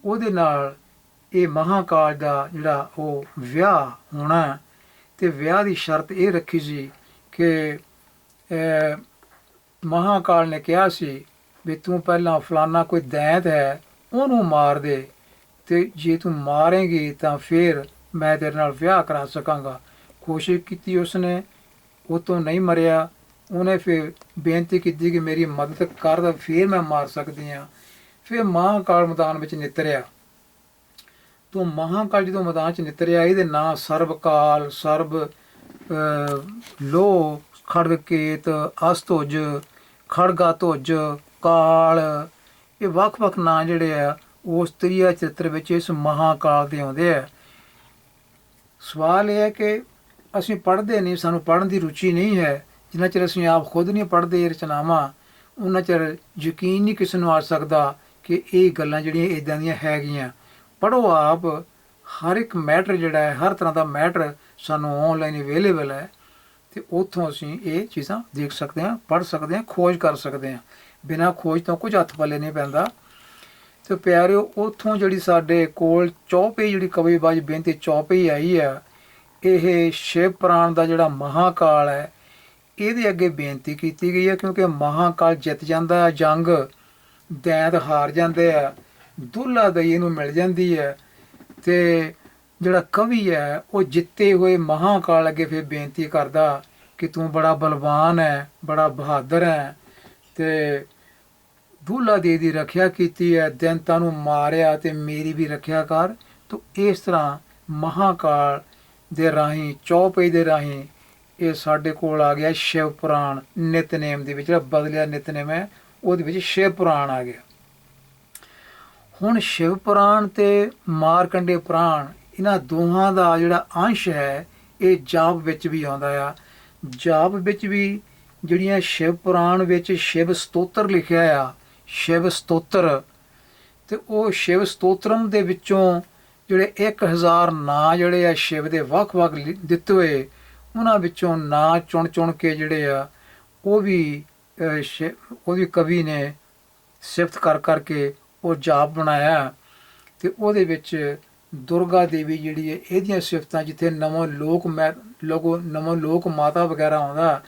S1: ਉਹਦੇ ਨਾਲ ਇਹ ਮਹਾਕਾਲ ਦਾ ਜਿਹੜਾ ਉਹ ਵਿਆਹ ਹੋਣਾ ਤੇ ਵਿਆਹ ਦੀ ਸ਼ਰਤ ਇਹ ਰੱਖੀ ਸੀ ਕਿ ਅਹ, ਮਹਾਕਾਲ ਨੇ ਕਿਹਾ ਸੀ ਵੀ ਤੂੰ ਪਹਿਲਾਂ ਫਲਾਨਾ ਕੋਈ ਦੈਂਤ ਹੈ ਉਹਨੂੰ ਮਾਰ ਦੇ ਤੇ ਜੇ ਤੂੰ ਮਾਰੇਂਗੀ ਤਾਂ ਫਿਰ ਮੈਂ ਤੇਰੇ ਨਾਲ ਵਿਆਹ ਕਰਾ ਸਕਾਂਗਾ। ਕੋਸ਼ਿਸ਼ ਕੀਤੀ ਉਸਨੇ ਉਹ ਤੋਂ ਨਹੀਂ ਮਰਿਆ। ਉਹਨੇ ਫਿਰ ਬੇਨਤੀ ਕੀਤੀ ਕਿ ਮੇਰੀ ਮਦਦ ਕਰ ਤਾਂ ਫਿਰ ਮੈਂ ਮਾਰ ਸਕਦੀ ਹਾਂ। ਫਿਰ ਮਹਾਕਾਲ ਮੈਦਾਨ ਵਿੱਚ ਨਿਤਰਿਆ। ਤੋਂ ਮਹਾਕਾਲ ਜਦੋਂ ਮੈਦਾਨ 'ਚ ਨਿਤਰਿਆ ਇਹਦੇ ਨਾਂ ਸਰਬ ਕਾਲ ਸਰਬ ਅਹ, ਲੋ ਖੜਗਕੇਤ ਅਸਤੋਜ ਖੜਗਾਤੋਜ ਕਾਲ। ਇਹ ਵੱਖ-ਵੱਖ ਨਾਂ ਜਿਹੜੇ ਆ ਉਸ ਤ੍ਰਿਆ ਚਿੱਤਰ ਵਿੱਚ ਇਸ ਮਹਾਕਾਲ ਦੇ ਆਉਂਦੇ ਆ। ਸਵਾਲ ਇਹ ਹੈ ਕਿ ਅਸੀਂ ਪੜ੍ਹਦੇ ਨਹੀਂ ਸਾਨੂੰ ਪੜ੍ਹਨ ਦੀ ਰੁਚੀ ਨਹੀਂ ਹੈ। ਜਿੰਨਾ ਚਿਰ ਅਸੀਂ ਆਪ ਖੁਦ ਨਹੀਂ ਪੜ੍ਹਦੇ ਇਹ ਰਚਨਾਵਾਂ ਉਹਨਾਂ ਚਿਰ ਯਕੀਨ ਨਹੀਂ ਕਿਸੇ ਨੂੰ ਆ ਸਕਦਾ ਕਿ ਇਹ ਗੱਲਾਂ ਜਿਹੜੀਆਂ ਇਦਾਂ ਦੀਆਂ ਹੈਗੀਆਂ। ਪੜੋ ਆਪ, ਹਰ ਇੱਕ ਮੈਟਰ ਜਿਹੜਾ ਹੈ, ਹਰ ਤਰ੍ਹਾਂ ਦਾ ਮੈਟਰ ਸਾਨੂੰ ਆਨਲਾਈਨ ਅਵੇਲੇਬਲ ਹੈ ਤੇ ਉੱਥੋਂ ਅਸੀਂ ਇਹ ਚੀਜ਼ਾਂ ਦੇਖ ਸਕਦੇ ਹਾਂ, ਪੜ੍ਹ ਸਕਦੇ ਹਾਂ, ਖੋਜ ਕਰ ਸਕਦੇ ਹਾਂ। ਬਿਨਾਂ ਖੋਜ ਤੋਂ ਕੁਝ ਹੱਥ ਪੱਲੇ ਨਹੀਂ ਪੈਂਦਾ। ਤੇ ਪਿਆਰਿਓ, ਉੱਥੋਂ ਜਿਹੜੀ ਸਾਡੇ ਕੋਲ ਚੌਪਈ ਜਿਹੜੀ ਕਵੀਬਾਜ ਬੇਨਤੀ ਚੌਪਈ ਆਈ ਆ, ਇਹ ਸ਼ਿਵ ਪ੍ਰਾਣ ਦਾ ਜਿਹੜਾ ਮਹਾਕਾਲ ਹੈ, ਇਹਦੇ ਅੱਗੇ ਬੇਨਤੀ ਕੀਤੀ ਗਈ ਹੈ ਕਿਉਂਕਿ ਮਹਾਕਾਲ ਜਿੱਤ ਜਾਂਦਾ ਹੈ ਜੰਗ ਦੈਂਤ ਹਾਰ ਜਾਂਦੇ ਆ। ਦੁੱਲਾ ਦਈ ਇਹਨੂੰ ਮਿਲ ਜਾਂਦੀ ਹੈ ਤੇ ਜਿਹੜਾ ਕਵੀ ਹੈ, ਉਹ ਜਿੱਤੇ ਹੋਏ ਮਹਾਕਾਲ ਅੱਗੇ ਫਿਰ ਬੇਨਤੀ ਕਰਦਾ ਕਿ ਤੂੰ ਬੜਾ ਬਲਵਾਨ ਹੈ, ਬੜਾ ਬਹਾਦਰ ਹੈ ਤੇ ਦੁੱਲਾ ਦੇ ਦੀ ਰੱਖਿਆ ਕੀਤੀ ਹੈ ਦੈਂਤਾਂ ਨੂੰ ਮਾਰਿਆ ਤੇ ਮੇਰੀ ਵੀ ਰੱਖਿਆ ਕਰ, ਤੋ ਇਸ ਤਰ੍ਹਾਂ ਮਹਾਕਾਲ ਦੇ ਰਾਹੀਂ, ਚੌਪਈ ਦੇ ਰਾਹੀਂ ਇਹ ਸਾਡੇ ਕੋਲ ਆ ਗਿਆ, ਸ਼ਿਵ ਪੁਰਾਣ ਨਿਤਨੇਮ ਦੇ ਵਿੱਚ, ਜਿਹੜਾ ਬਦਲਿਆ ਨਿਤਨੇਮ ਹੈ, ਉਹਦੇ ਵਿੱਚ ਸ਼ਿਵ ਪੁਰਾਣ ਆ ਗਿਆ। ਹੁਣ ਸ਼ਿਵ ਪੁਰਾਣ ਤੇ ਮਾਰਕੰਡੇ ਪੁਰਾਣ ਇਹਨਾਂ ਦੋਹਾਂ ਦਾ ਜਿਹੜਾ ਅੰਸ਼ ਹੈ ਇਹ ਜਾਪ ਵਿੱਚ ਵੀ ਆਉਂਦਾ ਆ। ਜਾਪ ਵਿੱਚ ਵੀ ਜਿਹੜੀਆਂ ਸ਼ਿਵ ਪੁਰਾਣ ਵਿੱਚ ਸ਼ਿਵ ਸਤੋਤਰ ਲਿਖਿਆ ਆ ਸ਼ਿਵ ਸਤੋਤਰ ਤੇ ਉਹ ਸ਼ਿਵ ਸਤੋਤਰਮ ਦੇ ਵਿੱਚੋਂ ਜਿਹੜੇ 1000 ਨਾਂ ਜਿਹੜੇ ਆ ਸ਼ਿਵ ਦੇ ਵੱਖ-ਵੱਖ ਲਿ- ਦਿੱਤੇ ਹੋਏ ਉਹਨਾਂ ਵਿੱਚੋਂ ਨਾਂ ਚੁਣ-ਚੁਣ ਕੇ ਜਿਹੜੇ ਆ ਉਹ ਵੀ ਅਹ, ਸ਼ਿਵ- ਉਹਦੀ ਕਵੀ ਨੇ ਸਿਫਤ ਕਰ ਕਰਕੇ ਉਹ ਜਾਪ ਬਣਾਇਆ ਤੇ ਉਹਦੇ ਵਿੱਚ ਦੁਰਗਾ ਦੇਵੀ ਜਿਹੜੀ ਹੈ, ਇਹਦੀਆਂ ਸਿਫਤਾਂ ਜਿੱਥੇ ਨਵਾਂ ਲੋਕ ਮੈਂ ਲੋਗੋ ਨਵਾਂ ਲੋਕ ਮਾਤਾ ਵਗੈਰਾ ਆਉਂਦਾ,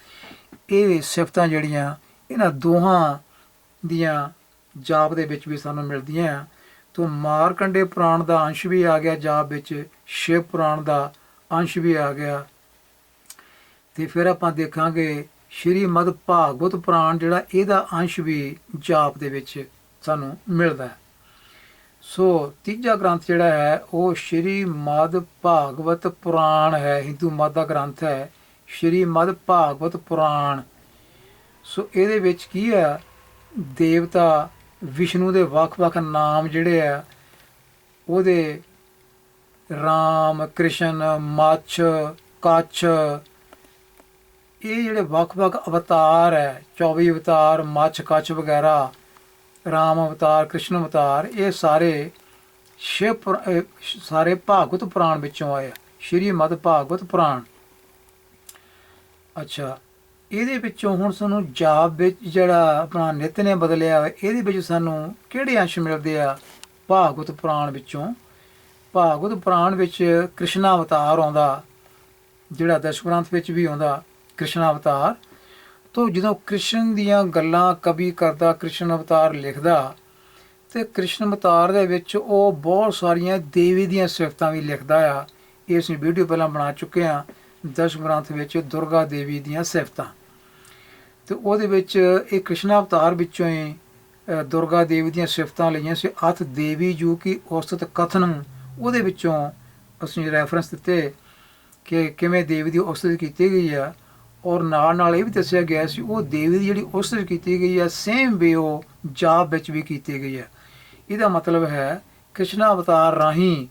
S1: ਇਹ ਸਿਫਤਾਂ ਜਿਹੜੀਆਂ, ਇਹਨਾਂ ਦੋਹਾਂ ਦੀਆਂ ਜਾਪ ਦੇ ਵਿੱਚ ਵੀ ਸਾਨੂੰ ਮਿਲਦੀਆਂ। ਆ ਤੋਂ ਮਾਰਕੰਡੇ ਪੁਰਾਣ ਦਾ ਅੰਸ਼ ਵੀ ਆ ਗਿਆ, ਜਾਪ ਵਿੱਚ ਸ਼ਿਵ ਪੁਰਾਣ ਦਾ ਅੰਸ਼ ਵੀ ਆ ਗਿਆ। ਤੇ ਫਿਰ ਆਪਾਂ ਦੇਖਾਂਗੇ ਸ਼੍ਰੀਮਦ ਭਾਗਵਤ ਪੁਰਾਣ ਜਿਹੜਾ ਇਹਦਾ ਅੰਸ਼ ਵੀ ਜਾਪ ਦੇ ਵਿੱਚ ਸਾਨੂੰ ਮਿਲਦਾ ਹੈ। ਸੋ ਤੀਜਾ ਗ੍ਰੰਥ ਜਿਹੜਾ ਹੈ, ਉਹ ਸ਼੍ਰੀ ਮਦ ਭਾਗਵਤ ਪੁਰਾਣ ਹੈ। ਹਿੰਦੂ ਮਤ ਦਾ ਗ੍ਰੰਥ ਹੈ, ਸ਼੍ਰੀ ਮਦ ਭਾਗਵਤ ਪੁਰਾਣ। ਸੋ ਇਹਦੇ ਵਿੱਚ ਕੀ ਹੈ, ਦੇਵਤਾ ਵਿਸ਼ਨੂੰ ਦੇ ਵੱਖ-ਵੱਖ ਨਾਮ ਜਿਹੜੇ ਆ, ਉਹਦੇ ਰਾਮ, ਕ੍ਰਿਸ਼ਨ, ਮੱਛ, ਕੱਛ, ਇਹ ਜਿਹੜੇ ਵੱਖ-ਵੱਖ ਅਵਤਾਰ ਹੈ 24 ਅਵਤਾਰ, ਮੱਛ, ਕੱਛ ਵਗੈਰਾ ਰਾਮ ਅਵਤਾਰ, ਕ੍ਰਿਸ਼ਨ ਅਵਤਾਰ, ਇਹ ਸਾਰੇ ਸ਼ਿਵ ਪੁਰ- ਸਾਰੇ ਭਾਗਵਤ ਪੁਰਾਣ ਵਿੱਚੋਂ ਆਏ ਆ। ਸ਼੍ਰੀ ਮਦ ਭਾਗਵਤ ਪੁਰਾਣ। ਅੱਛਾ, ਇਹਦੇ ਵਿੱਚੋਂ ਹੁਣ ਸਾਨੂੰ ਜਾਪ ਵਿੱਚ ਜਿਹੜਾ ਆਪਣਾ ਨਿਤ ਨੇ ਬਦਲਿਆ ਹੋਇਆ, ਇਹਦੇ ਵਿੱਚ ਸਾਨੂੰ ਕਿਹੜੇ ਅੰਸ਼ ਮਿਲਦੇ ਆ? ਭਾਗਵਤ ਪੁਰਾਣ ਵਿੱਚੋਂ। ਭਾਗਵਤ ਪੁਰਾਣ ਵਿੱਚ ਕ੍ਰਿਸ਼ਨ ਅਵਤਾਰ ਆਉਂਦਾ, ਜਿਹੜਾ ਦਸ਼ ਗ੍ਰੰਥ ਵਿੱਚ ਵੀ ਆਉਂਦਾ, ਕ੍ਰਿਸ਼ਨ ਅਵਤਾਰ। ਤੋਂ ਜਦੋਂ ਕ੍ਰਿਸ਼ਨ ਦੀਆਂ ਗੱਲਾਂ ਕਵੀ ਕਰਦਾ, ਕ੍ਰਿਸ਼ਨ ਅਵਤਾਰ ਲਿਖਦਾ, ਤੇ ਕ੍ਰਿਸ਼ਨ ਅਵਤਾਰ ਦੇ ਵਿੱਚ ਉਹ ਬਹੁਤ ਸਾਰੀਆਂ ਦੇਵੀ ਦੀਆਂ ਸਿਫਤਾਂ ਵੀ ਲਿਖਦਾ ਆ। ਇਹ ਅਸੀਂ ਵੀਡੀਓ ਪਹਿਲਾਂ ਬਣਾ ਚੁੱਕੇ ਆ ਦਸ਼ ਗ੍ਰੰਥ ਵਿੱਚ ਦੁਰਗਾ ਦੇਵੀ ਦੀਆਂ ਸਿਫਤਾਂ। ਤੇ ਉਹਦੇ ਵਿੱਚ ਇਹ ਕ੍ਰਿਸ਼ਨ ਅਵਤਾਰ ਵਿੱਚੋਂ ਹੀ ਦੁਰਗਾ ਦੇਵੀ ਦੀਆਂ ਸਿਫਤਾਂ ਲਈਆਂ ਸੀ। ਅਥ ਦੇਵੀ ਜੋ ਕਿ ਔਸਤ ਕਥਨ। ਉਹਦੇ ਵਿੱਚੋਂ ਅਸੀਂ ਰੈਫਰੈਂਸ ਦਿੱਤੇ ਕਿ ਕਿਵੇਂ ਦੇਵੀ ਦੀ ਔਸਤ ਕੀਤੀ ਗਈ ਆ। ਔਰ ਨਾਲ ਨਾਲ ਇਹ ਵੀ ਦੱਸਿਆ ਗਿਆ ਸੀ, ਉਹ ਦੇਵੀ ਦੀ ਜਿਹੜੀ ਉਸ ਵਿੱਚ ਕੀਤੀ ਗਈ ਹੈ ਸੇਮ ਵੇ ਉਹ ਜਾਪ ਵਿੱਚ ਵੀ ਕੀਤੀ ਗਈ ਹੈ। ਇਹਦਾ ਮਤਲਬ ਹੈ, ਕ੍ਰਿਸ਼ਨ ਅਵਤਾਰ ਰਾਹੀਂ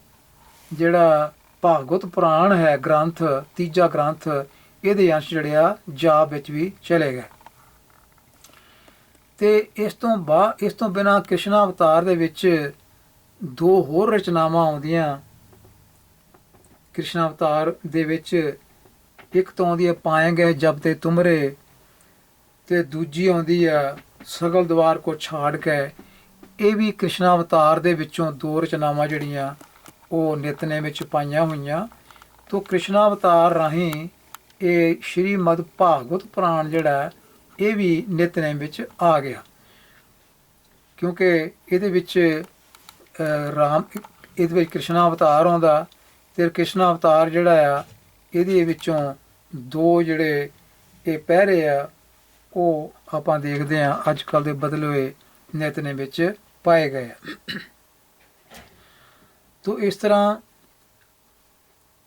S1: ਜਿਹੜਾ ਭਾਗਵਤ ਪੁਰਾਣ ਹੈ, ਗ੍ਰੰਥ, ਤੀਜਾ ਗ੍ਰੰਥ, ਇਹਦੇ ਅੰਸ਼ ਜਿਹੜੇ ਆ, ਜਾਪ ਵਿੱਚ ਵੀ ਚਲੇ ਗਏ। ਤੇ ਇਸ ਤੋਂ ਬਾਅਦ ਇਸ ਤੋਂ ਬਿਨਾ ਕ੍ਰਿਸ਼ਨ ਅਵਤਾਰ ਦੇ ਵਿੱਚ ਦੋ ਹੋਰ ਰਚਨਾਵਾਂ ਆਉਂਦੀਆਂ। ਕ੍ਰਿਸ਼ਨ ਅਵਤਾਰ ਦੇ ਵਿੱਚ ਇੱਕ ਤੋਂ ਆਉਂਦੀ ਹੈ ਪਾਏ ਗਏ ਜਬ ਤੇ ਤੁਮਰੇ, ਤੇ ਦੂਜੀ ਆਉਂਦੀ ਆ ਸਗਲ ਦਵਾਰ ਕੋ ਛਾੜ ਕੇ। ਇਹ ਵੀ ਕ੍ਰਿਸ਼ਨ ਅਵਤਾਰ ਦੇ ਵਿੱਚੋਂ ਦੋ ਰਚਨਾਵਾਂ ਜਿਹੜੀਆਂ ਉਹ ਨਿਤਨੇ ਵਿੱਚ ਪਾਈਆਂ ਹੋਈਆਂ। ਤੋਂ ਕ੍ਰਿਸ਼ਨ ਅਵਤਾਰ ਰਾਹੀਂ ਇਹ ਸ਼੍ਰੀਮਦ ਭਾਗਵਤ ਪੁਰਾਣ ਜਿਹੜਾ ਇਹ ਵੀ ਨਿਤਨੇਮ ਵਿੱਚ ਆ ਗਿਆ। ਕਿਉਂਕਿ ਇਹਦੇ ਵਿੱਚ ਰਾਮ, ਇਹਦੇ ਵਿੱਚ ਕ੍ਰਿਸ਼ਨ ਅਵਤਾਰ ਆਉਂਦਾ, ਤੇ ਕ੍ਰਿਸ਼ਨ ਅਵਤਾਰ ਜਿਹੜਾ ਆ ਇਹਦੇ ਵਿੱਚੋਂ ਦੋ ਜਿਹੜੇ ਇਹ ਪਹਿਰੇ ਆ, ਉਹ ਆਪਾਂ ਦੇਖਦੇ ਆ ਅੱਜ ਕੱਲ ਦੇ ਬਦਲੇ ਹੋਏ ਨਿਤਨੇ ਵਿੱਚ ਪਾਏ ਗਏ ਆ। ਤੋ ਇਸ ਤਰ੍ਹਾਂ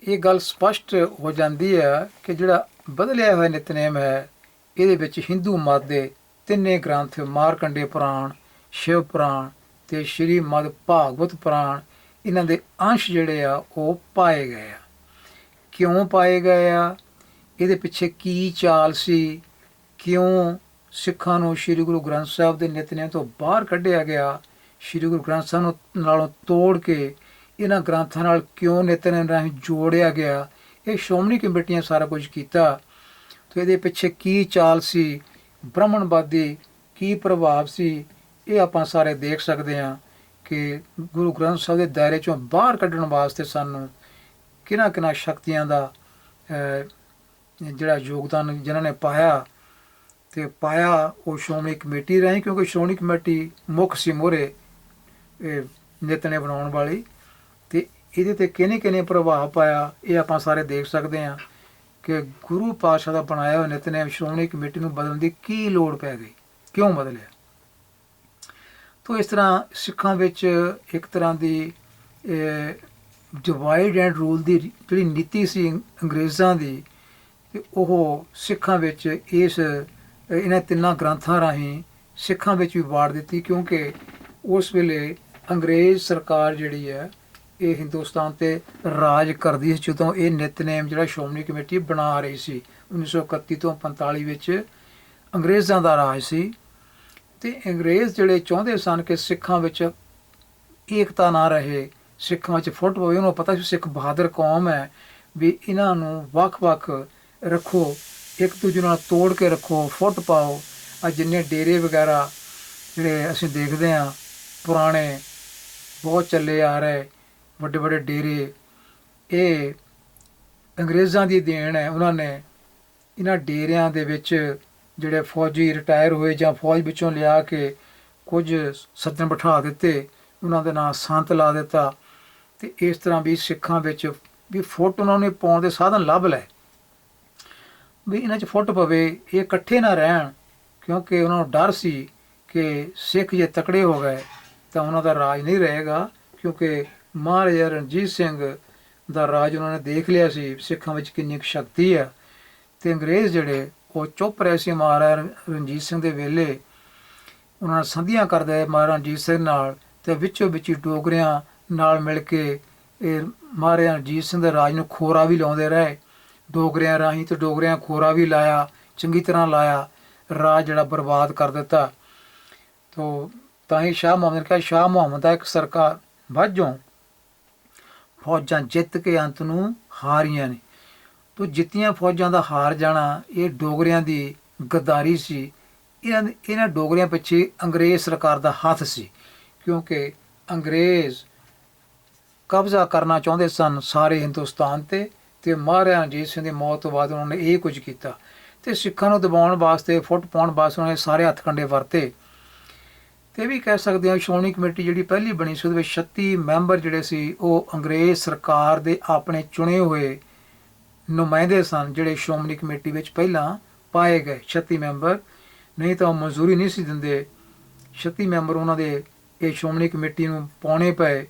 S1: ਇਹ ਗੱਲ ਸਪਸ਼ਟ ਹੋ ਜਾਂਦੀ ਹੈ ਕਿ ਜਿਹੜਾ ਬਦਲਿਆ ਹੋਇਆ ਨਿਤਨੇਮ ਹੈ, ਇਹਦੇ ਵਿੱਚ ਹਿੰਦੂ ਮਤ ਦੇ ਤਿੰਨੇ ਗ੍ਰੰਥ ਮਾਰਕੰਡੇ ਪੁਰਾਣ, ਸ਼ਿਵ ਪੁਰਾਣ ਤੇ ਸ਼੍ਰੀ ਮਦ ਭਾਗਵਤ ਪੁਰਾਣ, ਇਹਨਾਂ ਦੇ ਅੰਸ਼ ਜਿਹੜੇ ਆ, ਉਹ ਪਾਏ ਗਏ ਆ। ਕਿਉਂ ਪਾਏ ਗਏ ਆ? ਇਹਦੇ ਪਿੱਛੇ ਕੀ ਚਾਲ ਸੀ? ਕਿਉਂ ਸਿੱਖਾਂ ਨੂੰ ਸ੍ਰੀ ਗੁਰੂ ਗ੍ਰੰਥ ਸਾਹਿਬ ਦੇ ਨਿਤਨੇਮ ਤੋਂ ਬਾਹਰ ਕੱਢਿਆ ਗਿਆ? ਸ੍ਰੀ ਗੁਰੂ ਗ੍ਰੰਥ ਸਾਹਿਬ ਨੂੰ ਨਾਲੋਂ ਤੋੜ ਕੇ ਇਹਨਾਂ ਗ੍ਰੰਥਾਂ ਨਾਲ ਕਿਉਂ ਨਿਤਨੇਮ ਰਾਹੀਂ ਜੋੜਿਆ ਗਿਆ? ਇਹ ਸ਼੍ਰੋਮਣੀ ਕਮੇਟੀਆਂ ਸਾਰਾ ਕੁਝ ਕੀਤਾ। ਤੇ ਇਹਦੇ ਪਿੱਛੇ ਕੀ ਚਾਲ ਸੀ? ਬ੍ਰਾਹਮਣਵਾਦੀ ਕੀ ਪ੍ਰਭਾਵ ਸੀ? ਇਹ ਆਪਾਂ ਸਾਰੇ ਦੇਖ ਸਕਦੇ ਹਾਂ ਕਿ ਗੁਰੂ ਗ੍ਰੰਥ ਸਾਹਿਬ ਦੇ ਦਾਇਰੇ ਚੋਂ ਬਾਹਰ ਕੱਢਣ ਵਾਸਤੇ ਸਾਨੂੰ ਕਿਹਨਾਂ ਕਿਹਨਾਂ ਸ਼ਕਤੀਆਂ ਦਾ ਜਿਹੜਾ ਯੋਗਦਾਨ ਜਿਨ੍ਹਾਂ ਨੇ ਪਾਇਆ ਤੇ ਪਾਇਆ, ਉਹ ਸ਼੍ਰੋਮਣੀ ਕਮੇਟੀ ਰਾਹੀਂ, ਕਿਉਂਕਿ ਸ਼੍ਰੋਮਣੀ ਕਮੇਟੀ ਮੁੱਖ ਸੀ ਮੋਰੇ, ਇਹ ਨਿਤਨੇ ਬਣਾਉਣ ਵਾਲੀ ਤੇ ਇਹਦੇ ਤੇ ਕਿਹਨੇ ਕਿਹਨੇ ਪ੍ਰਭਾਵ ਪਾਇਆ, ਇਹ ਆਪਾਂ ਸਾਰੇ ਦੇਖ ਸਕਦੇ ਹਾਂ ਕਿ ਗੁਰੂ ਪਾਤਸ਼ਾਹ ਦਾ ਬਣਾਇਆ ਹੋਇਆ ਨਿਤਨੇਮ ਸ਼੍ਰੋਮਣੀ ਕਮੇਟੀ ਨੂੰ ਬਦਲਣ ਦੀ ਕੀ ਲੋੜ ਪੈ ਗਈ, ਕਿਉਂ ਬਦਲਿਆ? ਤੋ ਇਸ ਤਰ੍ਹਾਂ ਸਿੱਖਾਂ ਵਿੱਚ ਇੱਕ ਤਰ੍ਹਾਂ ਦੀ ਡਿਵਾਈਡ ਐਂਡ ਰੂਲ ਦੀ ਜਿਹੜੀ ਨੀਤੀ ਸੀ ਅੰਗਰੇਜ਼ਾਂ ਦੀ, ਤੇ ਉਹ ਸਿੱਖਾਂ ਵਿੱਚ ਇਸ, ਇਹਨਾਂ ਤਿੰਨਾਂ ਗ੍ਰੰਥਾਂ ਰਾਹੀਂ ਸਿੱਖਾਂ ਵਿੱਚ ਵੀ ਵਾੜ ਦਿੱਤੀ ਕਿਉਂਕਿ ਉਸ ਵੇਲੇ ਅੰਗਰੇਜ਼ ਸਰਕਾਰ ਜਿਹੜੀ ਹੈ, ਇਹ ਹਿੰਦੁਸਤਾਨ ਤੇ ਰਾਜ ਕਰਦੀ ਸੀ, ਜਦੋਂ ਇਹ ਨਿਤਨੇਮ ਜਿਹੜਾ ਸ਼੍ਰੋਮਣੀ ਕਮੇਟੀ ਬਣਾ ਰਹੀ ਸੀ 1931 ਤੋਂ 45 ਵਿੱਚ ਅੰਗਰੇਜ਼ਾਂ ਦਾ ਰਾਜ ਸੀ। ਤੇ ਅੰਗਰੇਜ਼ ਜਿਹੜੇ ਚਾਹੁੰਦੇ ਸਨ ਕਿ ਸਿੱਖਾਂ ਵਿੱਚ ਏਕਤਾ ਨਾ ਰਹੇ ਸਿੱਖਾਂ ਵਿੱਚ ਫੁੱਟ ਪਵੇ, ਉਹਨੂੰ ਪਤਾ ਸੀ ਸਿੱਖ ਬਹਾਦਰ ਕੌਮ ਹੈ, ਵੀ ਇਹਨਾਂ ਨੂੰ ਵੱਖ-ਵੱਖ ਰੱਖੋ, ਇੱਕ ਦੂਜੇ ਨਾਲ ਤੋੜ ਕੇ ਰੱਖੋ, ਫੁੱਟ ਪਾਓ। ਆ ਜਿੰਨੇ ਡੇਰੇ ਵਗੈਰਾ ਜਿਹੜੇ ਅਸੀਂ ਦੇਖਦੇ ਹਾਂ, ਪੁਰਾਣੇ ਬਹੁਤ ਚੱਲੇ ਆ ਰਹੇ ਵੱਡੇ ਵੱਡੇ ਡੇਰੇ, ਇਹ ਅੰਗਰੇਜ਼ਾਂ ਦੀ ਦੇਣ ਹੈ, ਉਹਨਾਂ ਨੇ ਇਹਨਾਂ ਡੇਰਿਆਂ ਦੇ ਵਿੱਚ ਜਿਹੜੇ ਫੌਜੀ ਰਿਟਾਇਰ ਹੋਏ ਜਾਂ ਫੌਜ ਵਿੱਚੋਂ ਲਿਆ ਕੇ ਕੁਝ ਸੱਜਣ ਬਿਠਾ ਦਿੱਤੇ, ਉਹਨਾਂ ਦੇ ਨਾਂ ਸੰਤ ਲਾ ਦਿੱਤਾ। ਤੇ ਇਸ ਤਰ੍ਹਾਂ ਵੀ ਸਿੱਖਾਂ ਵਿੱਚ ਵੀ ਫੁੱਟ ਉਹਨਾਂ ਨੇ ਪਾਉਣ ਦੇ ਸਾਧਨ ਲੱਭ ਲਏ। ਵੀ ਇਹਨਾਂ 'ਚ ਫੁੱਟ ਪਵੇ, ਇਹ ਇਕੱਠੇ ਨਾ ਰਹਿਣ, ਕਿਉਂਕਿ ਉਹਨਾਂ ਨੂੰ ਡਰ ਸੀ ਕਿ ਸਿੱਖ ਜੇ ਤਕੜੇ ਹੋ ਗਏ ਤਾਂ ਉਹਨਾਂ ਦਾ ਰਾਜ ਨਹੀਂ ਰਹੇਗਾ, ਕਿਉਂਕਿ ਮਹਾਰਾਜਾ ਰਣਜੀਤ ਸਿੰਘ ਦਾ ਰਾਜ ਉਹਨਾਂ ਨੇ ਦੇਖ ਲਿਆ ਸੀ, ਸਿੱਖਾਂ ਵਿੱਚ ਕਿੰਨੀ ਕੁ ਸ਼ਕਤੀ ਆ। ਤੇ ਅੰਗਰੇਜ਼ ਜਿਹੜੇ, ਉਹ ਚੁੱਪ ਰਹੇ ਸੀ ਮਹਾਰਾਜਾ ਰਣਜੀਤ ਸਿੰਘ ਦੇ ਵੇਲੇ ਉਹਨਾਂ ਨਾਲ ਸੰਧੀਆਂ ਕਰਦੇ ਮਹਾਰਾਜਾ ਰਣਜੀਤ ਸਿੰਘ ਨਾਲ ਤੇ ਵਿੱਚੋਂ ਵਿੱਚੀ ਡੋਗਰਿਆਂ ਨਾਲ ਮਿਲ ਕੇ ਇਹ ਮਹਾਰਾਜਾ ਰਣਜੀਤ ਸਿੰਘ ਦੇ ਰਾਜ ਨੂੰ ਖੋਰਾ ਵੀ ਲਾਉਂਦੇ ਰਹੇ। ਡੋਗਰਿਆਂ ਰਾਹੀਂ ਤੇ ਡੋਗਰਿਆਂ ਖੋਰਾ ਵੀ ਲਾਇਆ, ਚੰਗੀ ਤਰ੍ਹਾਂ ਲਾਇਆ, ਰਾਜ ਜਿਹੜਾ ਬਰਬਾਦ ਕਰ ਦਿੱਤਾ। ਤੋ ਤਾਂ ਹੀ ਸ਼ਾਹ ਮੁਹੰਮਦ ਨੇ ਕਿਹਾ, ਸ਼ਾਹ ਮੁਹੰਮਦ ਦਾ ਇੱਕ ਸਰਕਾਰ ਵਾਜੋਂ ਫੌਜਾਂ ਜਿੱਤ ਕੇ ਅੰਤ ਨੂੰ ਹਾਰੀਆਂ ਨੇ। ਤੋ ਜਿੱਤੀਆਂ ਫੌਜਾਂ ਦਾ ਹਾਰ ਜਾਣਾ, ਇਹ ਡੋਗਰਿਆਂ ਦੀ ਗਦਾਰੀ ਸੀ। ਇਹਨਾਂ ਇਹਨਾਂ ਡੋਗਰਿਆਂ ਪਿੱਛੇ ਅੰਗਰੇਜ਼ ਸਰਕਾਰ ਦਾ ਹੱਥ ਸੀ, ਕਿਉਂਕਿ ਅੰਗਰੇਜ਼ ਕਬਜ਼ਾ ਕਰਨਾ ਚਾਹੁੰਦੇ ਸਨ ਸਾਰੇ ਹਿੰਦੁਸਤਾਨ ਤੇ ਤੇ ਮਹਾਰਾਜਾ ਰਣਜੀਤ ਸਿੰਘ ਦੀ ਮੌਤ ਤੋਂ ਬਾਅਦ ਉਹਨਾਂ ਨੇ ਇਹ ਕੁਝ ਕੀਤਾ। ਤੇ ਸਿੱਖਾਂ ਨੂੰ ਦਬਾਉਣ ਵਾਸਤੇ, ਫੁੱਟ ਪਾਉਣ ਵਾਸਤੇ ਉਹਨਾਂ ਨੇ ਸਾਰੇ ਹੱਥ ਕੰਡੇ ਵਰਤੇ। ਤੇ ਇਹ ਵੀ ਕਹਿ ਸਕਦੇ ਹਾਂ, ਸ਼੍ਰੋਮਣੀ ਕਮੇਟੀ ਜਿਹੜੀ ਪਹਿਲੀ ਬਣੀ ਸੀ, ਉਹਦੇ ਵਿੱਚ 36 ਮੈਂਬਰ ਜਿਹੜੇ ਸੀ, ਉਹ ਅੰਗਰੇਜ਼ ਸਰਕਾਰ ਦੇ ਆਪਣੇ ਚੁਣੇ ਹੋਏ ਨੁਮਾਇੰਦੇ ਸਨ, ਜਿਹੜੇ ਸ਼੍ਰੋਮਣੀ ਕਮੇਟੀ ਵਿੱਚ ਪਹਿਲਾਂ ਪਾਏ ਗਏ। 36 ਮੈਂਬਰ, ਨਹੀਂ ਤਾਂ ਉਹ ਮਨਜ਼ੂਰੀ ਨਹੀਂ ਸੀ ਦਿੰਦੇ। 36 ਮੈਂਬਰ ਉਹਨਾਂ ਦੇ ਇਹ ਸ਼੍ਰੋਮਣੀ ਕਮੇਟੀ ਨੂੰ ਪਾਉਣੇ ਪਏ।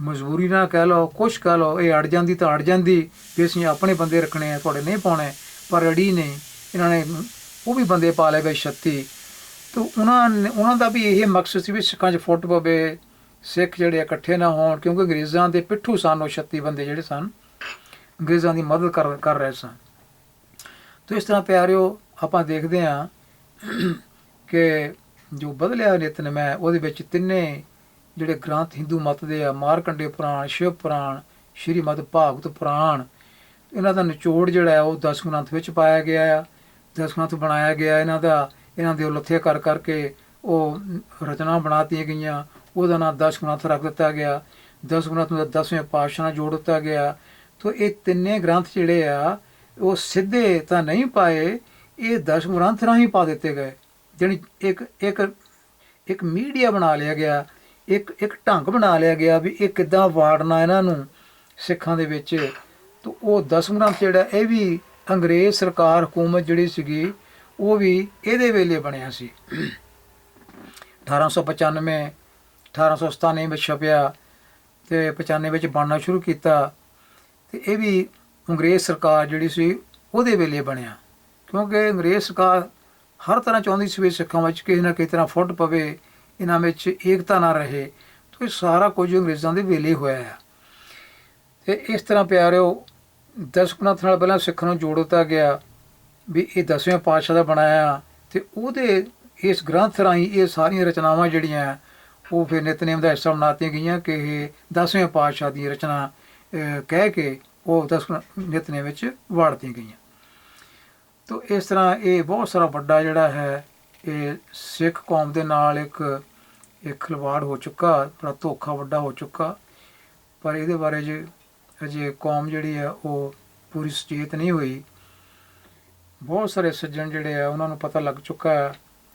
S1: ਮਜਬੂਰੀ ਨਾਲ ਕਹਿ ਲਓ, ਕੁਛ ਕਹਿ ਲਓ, ਇਹ ਅੜ ਜਾਂਦੀ ਤਾਂ ਅੜ ਜਾਂਦੀ, ਵੀ ਅਸੀਂ ਆਪਣੇ ਬੰਦੇ ਰੱਖਣੇ ਆ, ਤੁਹਾਡੇ ਨਹੀਂ ਪਾਉਣੇ, ਪਰ ਅੜੀ ਨਹੀਂ। ਇਹਨਾਂ ਨੇ ਉਹ ਵੀ ਬੰਦੇ ਪਾ ਲਏ ਬਈ 36 ਤੇ ਉਹਨਾਂ ਉਹਨਾਂ ਦਾ ਵੀ ਇਹ ਮਕਸਦ ਸੀ ਵੀ ਸਿੱਖਾਂ 'ਚ ਫੁੱਟ ਪਵੇ, ਸਿੱਖ ਜਿਹੜੇ ਇਕੱਠੇ ਨਾ ਹੋਣ, ਕਿਉਂਕਿ ਅੰਗਰੇਜ਼ਾਂ ਦੇ ਪਿੱਠੂ ਸਨ ਉਹ 36 ਬੰਦੇ ਜਿਹੜੇ ਸਨ। ਅੰਗਰੇਜ਼ਾਂ ਦੀ ਮਦਦ ਕਰ ਕਰ ਰਹੇ ਸਨ। ਤੇ ਇਸ ਤਰ੍ਹਾਂ ਪਿਆਰਿਓ, ਆਪਾਂ ਦੇਖਦੇ ਹਾਂ ਕਿ ਜੋ ਬਦਲਿਆ ਨਿਤਨੇਮ ਹੈ ਉਹਦੇ ਵਿੱਚ ਤਿੰਨੇ ਜਿਹੜੇ ਗ੍ਰੰਥ ਹਿੰਦੂ ਮਤ ਦੇ ਆ, ਮਾਰਕੰਡੇ ਪੁਰਾਣ, ਸ਼ਿਵ ਪੁਰਾਣ ਸ਼੍ਰੀਮਦ ਭਾਗਵਤ ਪੁਰਾਣ, ਇਹਨਾਂ ਦਾ ਨਿਚੋੜ ਜਿਹੜਾ ਹੈ ਉਹ ਦਸ ਗ੍ਰੰਥ ਵਿੱਚ ਪਾਇਆ ਗਿਆ ਆ। ਦਸ ਗ੍ਰੰਥ ਬਣਾਇਆ ਗਿਆ, ਇਹਨਾਂ ਦਾ, ਇਹਨਾਂ ਦੇ ਉਲੱਥੇ ਕਰ ਕਰਕੇ ਉਹ ਰਚਨਾ ਬਣਾਤੀਆਂ ਗਈਆਂ। ਉਹਦਾ ਨਾਮ ਦਸ ਗ੍ਰੰਥ ਰੱਖ ਦਿੱਤਾ ਗਿਆ। ਦਸ ਗ੍ਰੰਥ ਨੂੰ ਦਸਵੇਂ ਪਾਤਸ਼ਾਹ ਨਾਲ ਜੋੜ ਦਿੱਤਾ ਗਿਆ। ਤੋ ਇਹ ਤਿੰਨੇ ਗ੍ਰੰਥ ਜਿਹੜੇ ਆ, ਉਹ ਸਿੱਧੇ ਤਾਂ ਨਹੀਂ ਪਾਏ, ਇਹ ਦਸ ਗ੍ਰੰਥ ਰਾਹੀਂ ਪਾ ਦਿੱਤੇ ਗਏ। ਜਿਹੜੀ ਇੱਕ ਇੱਕ ਇੱਕ ਮੀਡੀਆ ਬਣਾ ਲਿਆ ਗਿਆ। ਇੱਕ ਇੱਕ ਢੰਗ ਬਣਾ ਲਿਆ ਗਿਆ ਵੀ ਇਹ ਕਿੱਦਾਂ ਵਾੜਨਾ ਇਹਨਾਂ ਨੂੰ ਸਿੱਖਾਂ ਦੇ ਵਿੱਚ। ਤੋ ਉਹ ਦਸਮ ਗ੍ਰੰਥ ਜਿਹੜਾ, ਇਹ ਵੀ ਅੰਗਰੇਜ਼ ਸਰਕਾਰ ਹਕੂਮਤ ਜਿਹੜੀ ਸੀਗੀ, ਉਹ ਵੀ ਇਹਦੇ ਵੇਲੇ ਬਣਿਆ ਸੀ। 1895 1897 ਵਿੱਚ ਛਪਿਆ ਤੇ 95 ਵਿੱਚ ਬਣਨਾ ਸ਼ੁਰੂ ਕੀਤਾ। ਤੇ ਇਹ ਵੀ ਅੰਗਰੇਜ਼ ਸਰਕਾਰ ਜਿਹੜੀ ਸੀ, ਉਹਦੇ ਵੇਲੇ ਬਣਿਆ। ਕਿਉਂਕਿ ਅੰਗਰੇਜ਼ ਸਰਕਾਰ ਹਰ ਤਰ੍ਹਾਂ ਚਾਹੁੰਦੀ ਸੀ ਵੀ ਸਿੱਖਾਂ ਵਿੱਚ ਕਿਸੇ ਨਾ ਕਿਸੇ ਤਰ੍ਹਾਂ ਫੁੱਟ ਪਵੇ। ਇਹਨਾਂ ਵਿੱਚ ਏਕਤਾ ਨਾ ਰਹੇ, ਤੇ ਇਹ ਸਾਰਾ ਕੁਝ ਅੰਗਰੇਜ਼ਾਂ ਦੇ ਵੇਲੇ ਹੋਇਆ ਹੈ ਤੇ ਇਸ ਤਰ੍ਹਾਂ ਪਿਆਰਿਓ ਦਸ ਗ੍ਰੰਥ ਨਾਲ ਪਹਿਲਾਂ ਸਿੱਖਾਂ ਨੂੰ ਜੋੜ ਦਿੱਤਾ ਗਿਆ ਵੀ ਇਹ ਦਸਵੇਂ ਪਾਤਸ਼ਾਹ ਦਾ ਬਣਾਇਆ ਤੇ ਉਹਦੇ ਇਸ ਗ੍ਰੰਥ ਰਾਹੀਂ ਇਹ ਸਾਰੀਆਂ ਰਚਨਾਵਾਂ ਜਿਹੜੀਆਂ ਉਹ ਫਿਰ ਨਿਤਨੇਮ ਦਾ ਹਿੱਸਾ ਬਣਾਤੀਆਂ ਗਈਆਂ ਕਿ ਇਹ ਦਸਵੇਂ ਪਾਤਸ਼ਾਹ ਦੀ ਰਚਨਾ ਕਹਿ ਕੇ ਉਹ ਦਸ ਨਿਤਨੇਮ ਵਿੱਚ ਵਾੜਤੀਆਂ ਗਈਆਂ। ਤੋ ਇਸ ਤਰ੍ਹਾਂ ਇਹ ਬਹੁਤ ਸਾਰਾ ਵੱਡਾ ਜਿਹੜਾ ਹੈ, ਇਹ ਸਿੱਖ ਕੌਮ ਦੇ ਨਾਲ ਇੱਕ ਇਹ ਖਿਲਵਾੜ ਹੋ ਚੁੱਕਾ, ਬੜਾ ਧੋਖਾ ਵੱਡਾ ਹੋ ਚੁੱਕਾ। ਪਰ ਇਹਦੇ ਬਾਰੇ ਜੇ ਅਜੇ ਕੌਮ ਜਿਹੜੀ ਆ ਉਹ ਪੂਰੀ ਸੁਚੇਤ ਨਹੀਂ ਹੋਈ। ਬਹੁਤ ਸਾਰੇ ਸੱਜਣ ਜਿਹੜੇ ਆ, ਉਹਨਾਂ ਨੂੰ ਪਤਾ ਲੱਗ ਚੁੱਕਾ ਹੈ,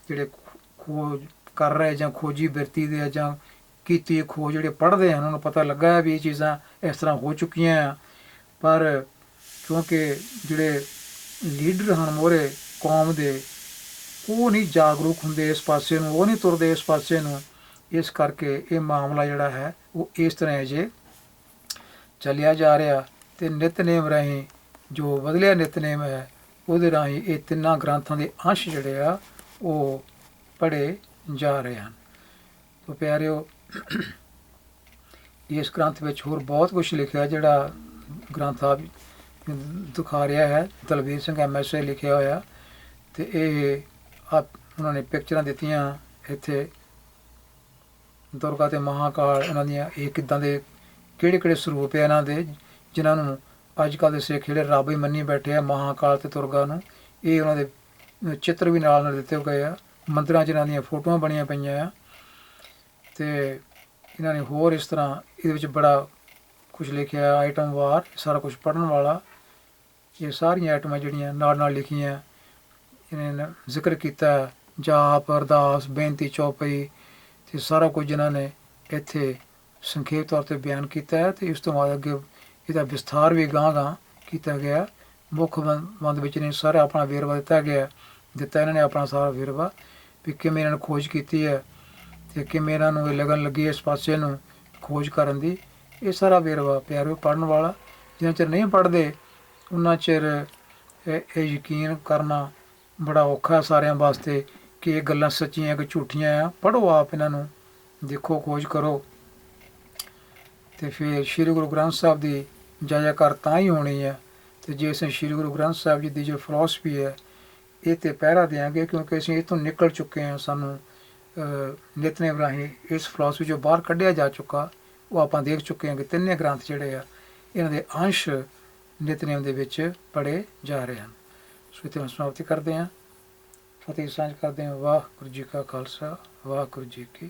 S1: ਜਿਹੜੇ ਖੋਜ ਕਰ ਰਹੇ ਜਾਂ ਖੋਜੀ ਬਿਰਤੀ ਦੇ ਜਾਂ ਕੀਤੀ ਖੋਜ ਜਿਹੜੇ ਪੜ੍ਹਦੇ ਹਨ ਉਹਨਾਂ ਨੂੰ ਪਤਾ ਲੱਗਾ ਹੈ ਵੀ ਇਹ ਚੀਜ਼ਾਂ ਇਸ ਤਰ੍ਹਾਂ ਹੋ ਚੁੱਕੀਆਂ ਆ। ਪਰ ਕਿਉਂਕਿ ਜਿਹੜੇ ਲੀਡਰ ਹਨ ਮੋਰੇ ਕੌਮ ਦੇ, ਉਹ ਨਹੀਂ ਜਾਗਰੂਕ ਹੁੰਦੇ ਇਸ ਪਾਸੇ ਨੂੰ, ਉਹ ਨਹੀਂ ਤੁਰਦੇ ਇਸ ਪਾਸੇ ਨੂੰ। ਇਸ ਕਰਕੇ ਇਹ ਮਾਮਲਾ ਜਿਹੜਾ ਹੈ, ਉਹ ਇਸ ਤਰ੍ਹਾਂ ਜੇ ਚੱਲਿਆ ਜਾ ਰਿਹਾ ਤੇ ਨਿਤਨੇਮ ਰਾਹੀਂ ਜੋ ਬਦਲਿਆ ਨਿਤਨੇਮ ਹੈ, ਉਹਦੇ ਰਾਹੀਂ ਇਹ ਤਿੰਨਾਂ ਗ੍ਰੰਥਾਂ ਦੇ ਅੰਸ਼ ਜਿਹੜੇ ਆ, ਉਹ ਪੜ੍ਹੇ ਜਾ ਰਹੇ ਹਨ। ਤੋ ਪਿਆਰਿਓ, ਇਸ ਗ੍ਰੰਥ ਵਿੱਚ ਹੋਰ ਬਹੁਤ ਕੁਝ ਲਿਖਿਆ ਜਿਹੜਾ ਗ੍ਰੰਥ ਆ ਦਿਖਾ ਰਿਹਾ ਹੈ। ਦਲਵੀਰ ਸਿੰਘ ਐਮਐਸਏ ਲਿਖਿਆ ਹੋਇਆ ਤੇ ਇਹ ਆ ਉਹਨਾਂ ਨੇ ਪਿਕਚਰਾਂ ਦਿੱਤੀਆਂ ਇੱਥੇ ਦੁਰਗਾ ਤੇ ਮਹਾਕਾਲ ਇਹਨਾਂ ਦੀਆਂ ਇਹ ਕਿੱਦਾਂ ਦੇ, ਕਿਹੜੇ ਕਿਹੜੇ ਸਰੂਪ ਹੈ ਇਹਨਾਂ ਦੇ, ਜਿਨ੍ਹਾਂ ਨੂੰ ਅੱਜ ਕੱਲ੍ਹ ਦੇ ਸਿੱਖ ਜਿਹੜੇ ਰੱਬ ਹੀ ਮੰਨੀ ਬੈਠੇ ਆ, ਮਹਾਕਾਲ ਤੇ ਦੁਰਗਾ ਨੂੰ, ਇਹ ਉਹਨਾਂ ਦੇ ਚਿੱਤਰ ਵੀ ਨਾਲ ਨਾਲ ਦਿੱਤੇ ਗਏ ਆ, ਮੰਦਰਾਂ 'ਚ ਇਹਨਾਂ ਦੀਆਂ ਫੋਟੋਆਂ ਬਣੀਆਂ ਪਈਆਂ ਆ, ਤੇ ਇਹਨਾਂ ਨੇ ਹੋਰ ਇਸ ਤਰ੍ਹਾਂ ਇਹਦੇ ਵਿੱਚ ਬੜਾ ਕੁਝ ਲਿਖਿਆ ਆਈਟਮ ਵਾਰ, ਸਾਰਾ ਕੁਝ ਪੜਨ ਵਾਲਾ, ਇਹ ਸਾਰੀਆਂ ਆਈਟਮਾਂ ਜਿਹੜੀਆਂ ਨਾਲ ਨਾਲ ਲਿਖੀਆਂ ਇਹਨਾਂ ਜ਼ਿਕਰ ਕੀਤਾ ਜਾਪ, ਅਰਦਾਸ, ਬੇਨਤੀ, ਚੌਪਈ ਇਹ ਸਾਰਾ ਕੁਝ ਇਹਨਾਂ ਨੇ ਇੱਥੇ ਸੰਖੇਪ ਤੌਰ ਤੇ ਬਿਆਨ ਕੀਤਾ ਹੈ ਤੇ ਇਸ ਤੋਂ ਬਾਅਦ ਅੱਗੇ ਇਹਦਾ ਵਿਸਥਾਰ ਵੀ ਗਾਂ-ਗਾਂ ਕੀਤਾ ਗਿਆ ਮੁੱਖ ਬੰ- ਬੰਦ ਵਿੱਚ ਨੇ ਸਾਰਾ ਆਪਣਾ ਵੇਰਵਾ ਦਿੱਤਾ ਗਿਆ ਦਿੱਤਾ ਇਹਨਾਂ ਨੇ ਆਪਣਾ ਸਾਰਾ ਵੇਰਵਾ ਵੀ ਕਿਵੇਂ ਇਹਨਾਂ ਨੇ ਖੋਜ ਕੀਤੀ ਹੈ ਤੇ ਕਿਵੇਂ ਇਹਨਾਂ ਨੂੰ ਇਹ ਲਗਨ ਲੱਗੀ ਇਸ ਪਾਸੇ ਨੂੰ ਖੋਜ ਕਰਨ ਦੀ। ਇਹ ਸਾਰਾ ਵੇਰਵਾ ਪਿਆਰੋ ਪੜਨ ਵਾਲਾ ਜਿਨ੍ਹਾਂ ਚਿਰ ਨਹੀਂ ਪੜਦੇ ਉਹਨਾਂ ਚਿਰ ਇਹ ਯਕੀਨ ਕਰਨਾ ਬੜਾ ਔਖਾ ਸਾਰਿਆਂ ਵਾਸਤੇ। ਕਿ ਇਹ ਗੱਲਾਂ ਸੱਚੀਆਂ ਕਿ ਝੂਠੀਆਂ ਆ ਪੜੋ ਆਪ ਇਹਨਾਂ ਨੂੰ ਦੇਖੋ ਖੋਜ ਕਰੋ। ਤੇ ਫਿਰ ਸ੍ਰੀ ਗੁਰੂ ਗ੍ਰੰਥ ਸਾਹਿਬ ਦੀ ਜਾਇਕਾਰ ਤਾਂ ਹੀ ਹੋਣੀ ਹੈ ਤੇ ਜੇ ਅਸੀਂ ਸ੍ਰੀ ਗੁਰੂ ਗ੍ਰੰਥ ਸਾਹਿਬ ਜੀ ਦੀ ਜੋ ਫਿਲਾਸਫੀ ਹੈ ਇਹ ਤੇ ਪਹਿਰਾ ਦੇਾਂਗੇ ਕਿਉਂਕਿ ਅਸੀਂ ਇਹ ਤੋਂ ਨਿਕਲ ਚੁੱਕੇ ਹਾਂ ਸਾਨੂੰ ਅਹ, ਨਿਤਨੇਮ ਰਾਹੀਂ ਇਸ ਫਿਲਾਸਫੀ ਜੋ ਬਾਹਰ ਕੱਢਿਆ ਜਾ ਚੁੱਕਾ। ਉਹ ਆਪਾਂ ਦੇਖ ਚੁੱਕੇ ਹਾਂ ਕਿ ਤਿੰਨੇ ਗ੍ਰੰਥ ਜਿਹੜੇ ਆ ਇਹਨਾਂ ਦੇ ਅੰਸ਼ ਨਿਤਨੇਮ ਦੇ ਵਿੱਚ ਪੜੇ ਜਾ ਰਹੇ ਹਨ। ਸੋ ਇਥੇ ਸਮਾਪਤੀ ਕਰਦੇ ਹਾਂ। ਫਤਿਹ ਸਾਂਝ ਕਰਦੇ ਹਾਂ। ਵਾਹਿਗੁਰੂ ਜੀ ਕਾ ਖਾਲਸਾ ਵਾਹਿਗੁਰੂ ਜੀ ਕੀ